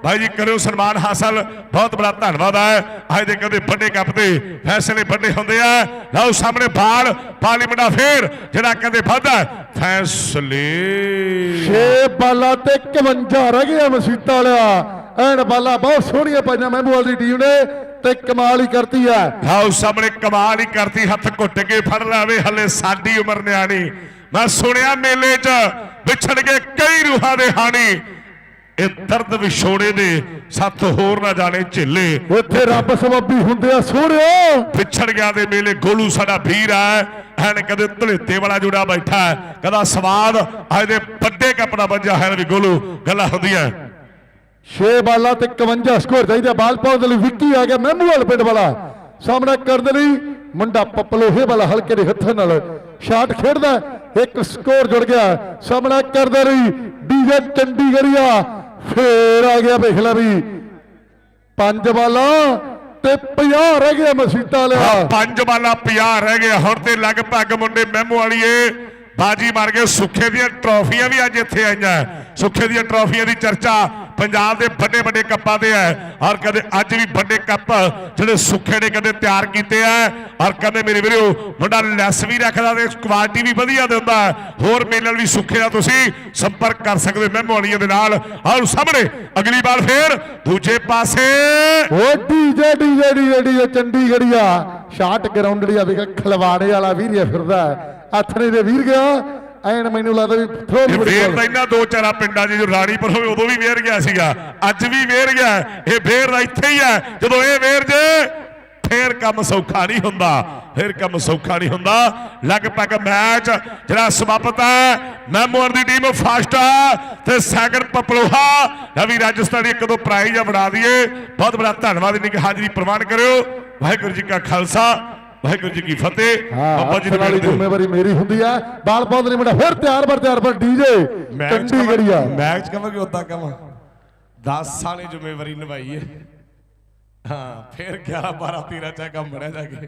ਭਾਈ ਜੀ ਕਰਿਓ ਸਨਮਾਨ ਹਾਸਲ। ਬਹੁਤ ਬੜਾ ਧੰਨਵਾਦ ਹੈ। ਅੱਜ ਦੇ ਕਦੇ ਵੱਡੇ ਕੱਪ ਤੇ ਫੈਸਲੇ ਵੱਡੇ ਹੁੰਦੇ ਆ। ਲਓ ਸਾਹਮਣੇ ਬਾਲ ਪਾਲੀ ਮੁੰਡਾ ਫੇਰ ਜਿਹੜਾ ਕਹਿੰਦੇ ਵਾਧਾ ਫੈਸਲੇ। 6 ਬਾਲਾਂ ਤੇ 51 ਰਹਿ ਗਿਆ ਮਸੀਤਾ ਵਾਲਿਆ। ਐਨ ਬਾਲਾਂ ਬਹੁਤ ਸੋਹਣੀਆਂ ਪਾਈਆਂ ਮਹਿਬੂਵਾਲ ਦੀ ਟੀਮ ਨੇ ਤੇ ਕਮਾਲ ਹੀ ਕਰਤੀ ਆ। ਲਓ ਸਾਹਮਣੇ ਕਮਾਲ ਹੀ ਕਰਤੀ ਹੱਥ ਘੁੱਟ ਕੇ ਫੜ ਲਾਵੇ ਹਲੇ ਸਾਡੀ ਉਮਰ ਨਿਆਣੀ। ਮੈਂ ਸੁਣਿਆ ਮੇਲੇ 'ਚ ਵਿਛੜ ਗਏ ਕਈ ਰੂਹਾਂ ਦੇ ਹਾਣੀ। ਇਹ ਦਰਦ ਵਿਛੋੜੇ ਦੇ ਸੱਤ ਹੋਰ ਨਾ ਜਾਣੇ ਝੇਲੇ। ਉੱਥੇ ਰੱਬ ਸਬੱਬੀ ਹੁੰਦੇ ਆ ਸੋਹਣਿਓ। ਵਿਛੜ ਗਿਆ ਦੇ ਮੇਲੇ ਗੋਲੂ ਸਾਡਾ ਵੀਰ ਹੈ ਐਨ ਕਦੇ ਧਲੇਤੇ ਵਾਲਾ ਜੁੜਾ ਬੈਠਾ ਕਦਾ ਸਵਾਦ ਅੱਜ ਦੇ ਵੱਡੇ ਕੱਪੜਾ ਵੱਜਾ ਹੈ ਵੀ ਗੋਲੂ ਗੱਲਾਂ ਹੁੰਦੀਆਂ। 6 ਬਾਲਾਂ ਤੇ 51 ਸਕੋਰ ਚਾਹੀਦਾ ਬਾਲ ਪਾਉਣ ਦੇ ਲਈ ਵਿੱਕੀ ਆ ਗਿਆ ਮਹਿਮੂਵਾਲ ਪਿੰਡ ਵਾਲਾ। ਸਾਹਮਣਾ ਕਰਨ ਦੇ ਲਈ ਮੁੰਡਾ ਪਪਲੋਹੇ ਵਾਲਾ ਹਲਕੇ ਦੇ ਹੱਥਾਂ ਨਾਲ। ਸ਼ਾਟ ਖੇਡਦਾ ਇੱਕ ਸਕੋਰ ਜੁੜ ਗਿਆ। ਸਾਹਮਣਾ ਕਰਦੇ ਲਈ ਡੀਜੇ ਚੰਡੀਗੜ੍ਹੀਆ ਫੇਰ ਆ ਗਿਆ ਵੇਖ ਵੀ। ਪੰਜ ਬਾਲਾਂ ਤੇ 50 ਰਹਿ ਗਿਆ ਮਸੀਤਾ ਵਾਲਿਆ ਪੰਜ ਬਾਲਾ 50 ਰਹਿ ਗਏ। ਹੁਣ ਤੇ ਲਗਭਗ ਮੁੰਡੇ ਮਹਿਮੋ ਵਾਲੀਏ ਬਾਜੀ ਮਾਰ ਕੇ ਸੁੱਖੇ ਦੀਆਂ ਟਰਾਫੀਆਂ ਵੀ ਅੱਜ ਇੱਥੇ ਆਈਆਂ। ਸੁੱਖੇ ਦੀਆਂ ਟਰਾਫੀਆਂ ਦੀ ਚਰਚਾ ਪੰਜਾਬ ਦੇ ਵੱਡੇ ਵੱਡੇ ਕੱਪਾਂ ਤੇ ਹੈ। ਔਰ ਕਦੇ ਅੱਜ ਵੀ ਵੱਡੇ ਕੱਪ ਜਿਹੜੇ ਸੁੱਖੇ ਨੇ ਕਦੇ ਤਿਆਰ ਕੀਤੇ ਆ। ਔਰ ਕਦੇ ਮੇਰੇ ਵੀਰੋ, ਮੁੰਡਾ ਲੈਸ ਵੀ ਰੱਖਦਾ ਤੇ ਕੁਆਲਿਟੀ ਵੀ ਵਧੀਆ ਦਿੰਦਾ। ਹੋਰ ਮੇਲਣ ਵੀ ਸੁੱਖੇ ਦਾ ਤੁਸੀਂ ਸੰਪਰਕ ਕਰ ਸਕਦੇ ਮਹਿਮੋ ਵਾਲੀਏ ਦੇ ਨਾਲ। ਔਰ ਸਾਹਮਣੇ, ਅਗਲੀ ਵਾਰ ਫੇਰ ਦੂਜੇ ਪਾਸੇ। ਓ ਡੀਜੇ ਡੀਜੇ ਡੀਜੇ ਡੀਜੇ ਚੰਡੀਗੜ੍ਹੀਆ। ਸ਼ਾਟ ਗਰਾਊਂਡੜੀਆ ਵੇਖ ਖਲਵਾੜੇ ਵਾਲਾ ਵੀਰਿਆ ਫਿਰਦਾ ਆਥਰੇ ਦੇ ਵੀਰ ਗਿਆ ਐਨ ਮੈਨੂੰ ਲੱਗਦਾ ਵੀ ਇਹ ਵੇਰ ਤਾਂ ਇਹਨਾਂ ਦੋ ਚਾਰਾ ਪਿੰਡਾਂ 'ਚ ਜੋ ਰਾਣੀਪੁਰ ਹੋਵੇ ਉਦੋਂ ਵੀ ਵੇਰ ਗਿਆ ਸੀਗਾ। ਅੱਜ ਵੀ ਵੇਰ ਗਿਆ। ਇਹ ਵੇਰ ਦਾ ਇੱਥੇ ਹੀ ਹੈ। ਜਦੋਂ ਇਹ ਵੇਰ ਜੇ ਫੇਰ ਕੰਮ ਸੌਖਾ ਨਹੀਂ ਹੁੰਦਾ। ਫੇਰ ਕੰਮ ਸੌਖਾ ਨਹੀਂ ਹੁੰਦਾ। ਲਗਭਗ ਮੈਚ ਜਿਹੜਾ ਸਮਾਪਤ ਹੈ ਮੈਮੋਰ ਦੀ ਟੀਮ ਫਸਟ ਆ ਤੇ ਸੈਕੰਡ ਪਪਲੋਹਾ। ਰਵੀ ਰਾਜਸਥਾਨੀ ਇੱਕ ਦੋ ਪ੍ਰਾਈਜ਼ ਆ ਬਣਾ ਦਈਏ। ਬਹੁਤ ਬੜਾ ਧੰਨਵਾਦ। ਇਨਕੀ ਹਾਜ਼ਰੀ ਪ੍ਰਵਾਨ ਕਰਿਓ। ਵਾਹਿਗੁਰੂ ਜੀ ਕਾ ਖਾਲਸਾ। ਵਾਹਿਗੁਰੂ ਜੀ ਕੀ ਫਤਿਹ। ਬਾਬਾ ਜੀ ਦੀ ਜ਼ਿੰਮੇਵਾਰੀ ਮੇਰੀ ਹੁੰਦੀ ਆ ਬਾਲ ਪਾਉਂਦੇ ਨਹੀਂ ਮੁੰਡਾ ਫਿਰ ਤਿਆਰ ਬਰ ਤਿਆਰ ਬਰ ਡੀਜੇ ਚੰਡੀਗੜ੍ਹੀਆ ਮੈਚ ਕਵਾਂਗੇ ਉਦਾਂ ਕਵਾਂ 10 ਸਾਲੇ ਜ਼ਿੰਮੇਵਾਰੀ ਨਿਭਾਈ ਹੈ। ਹਾਂ ਫਿਰ 11 12 13 ਚਾ ਕੰਮ ਬਣਿਆ ਜਾ ਕੇ।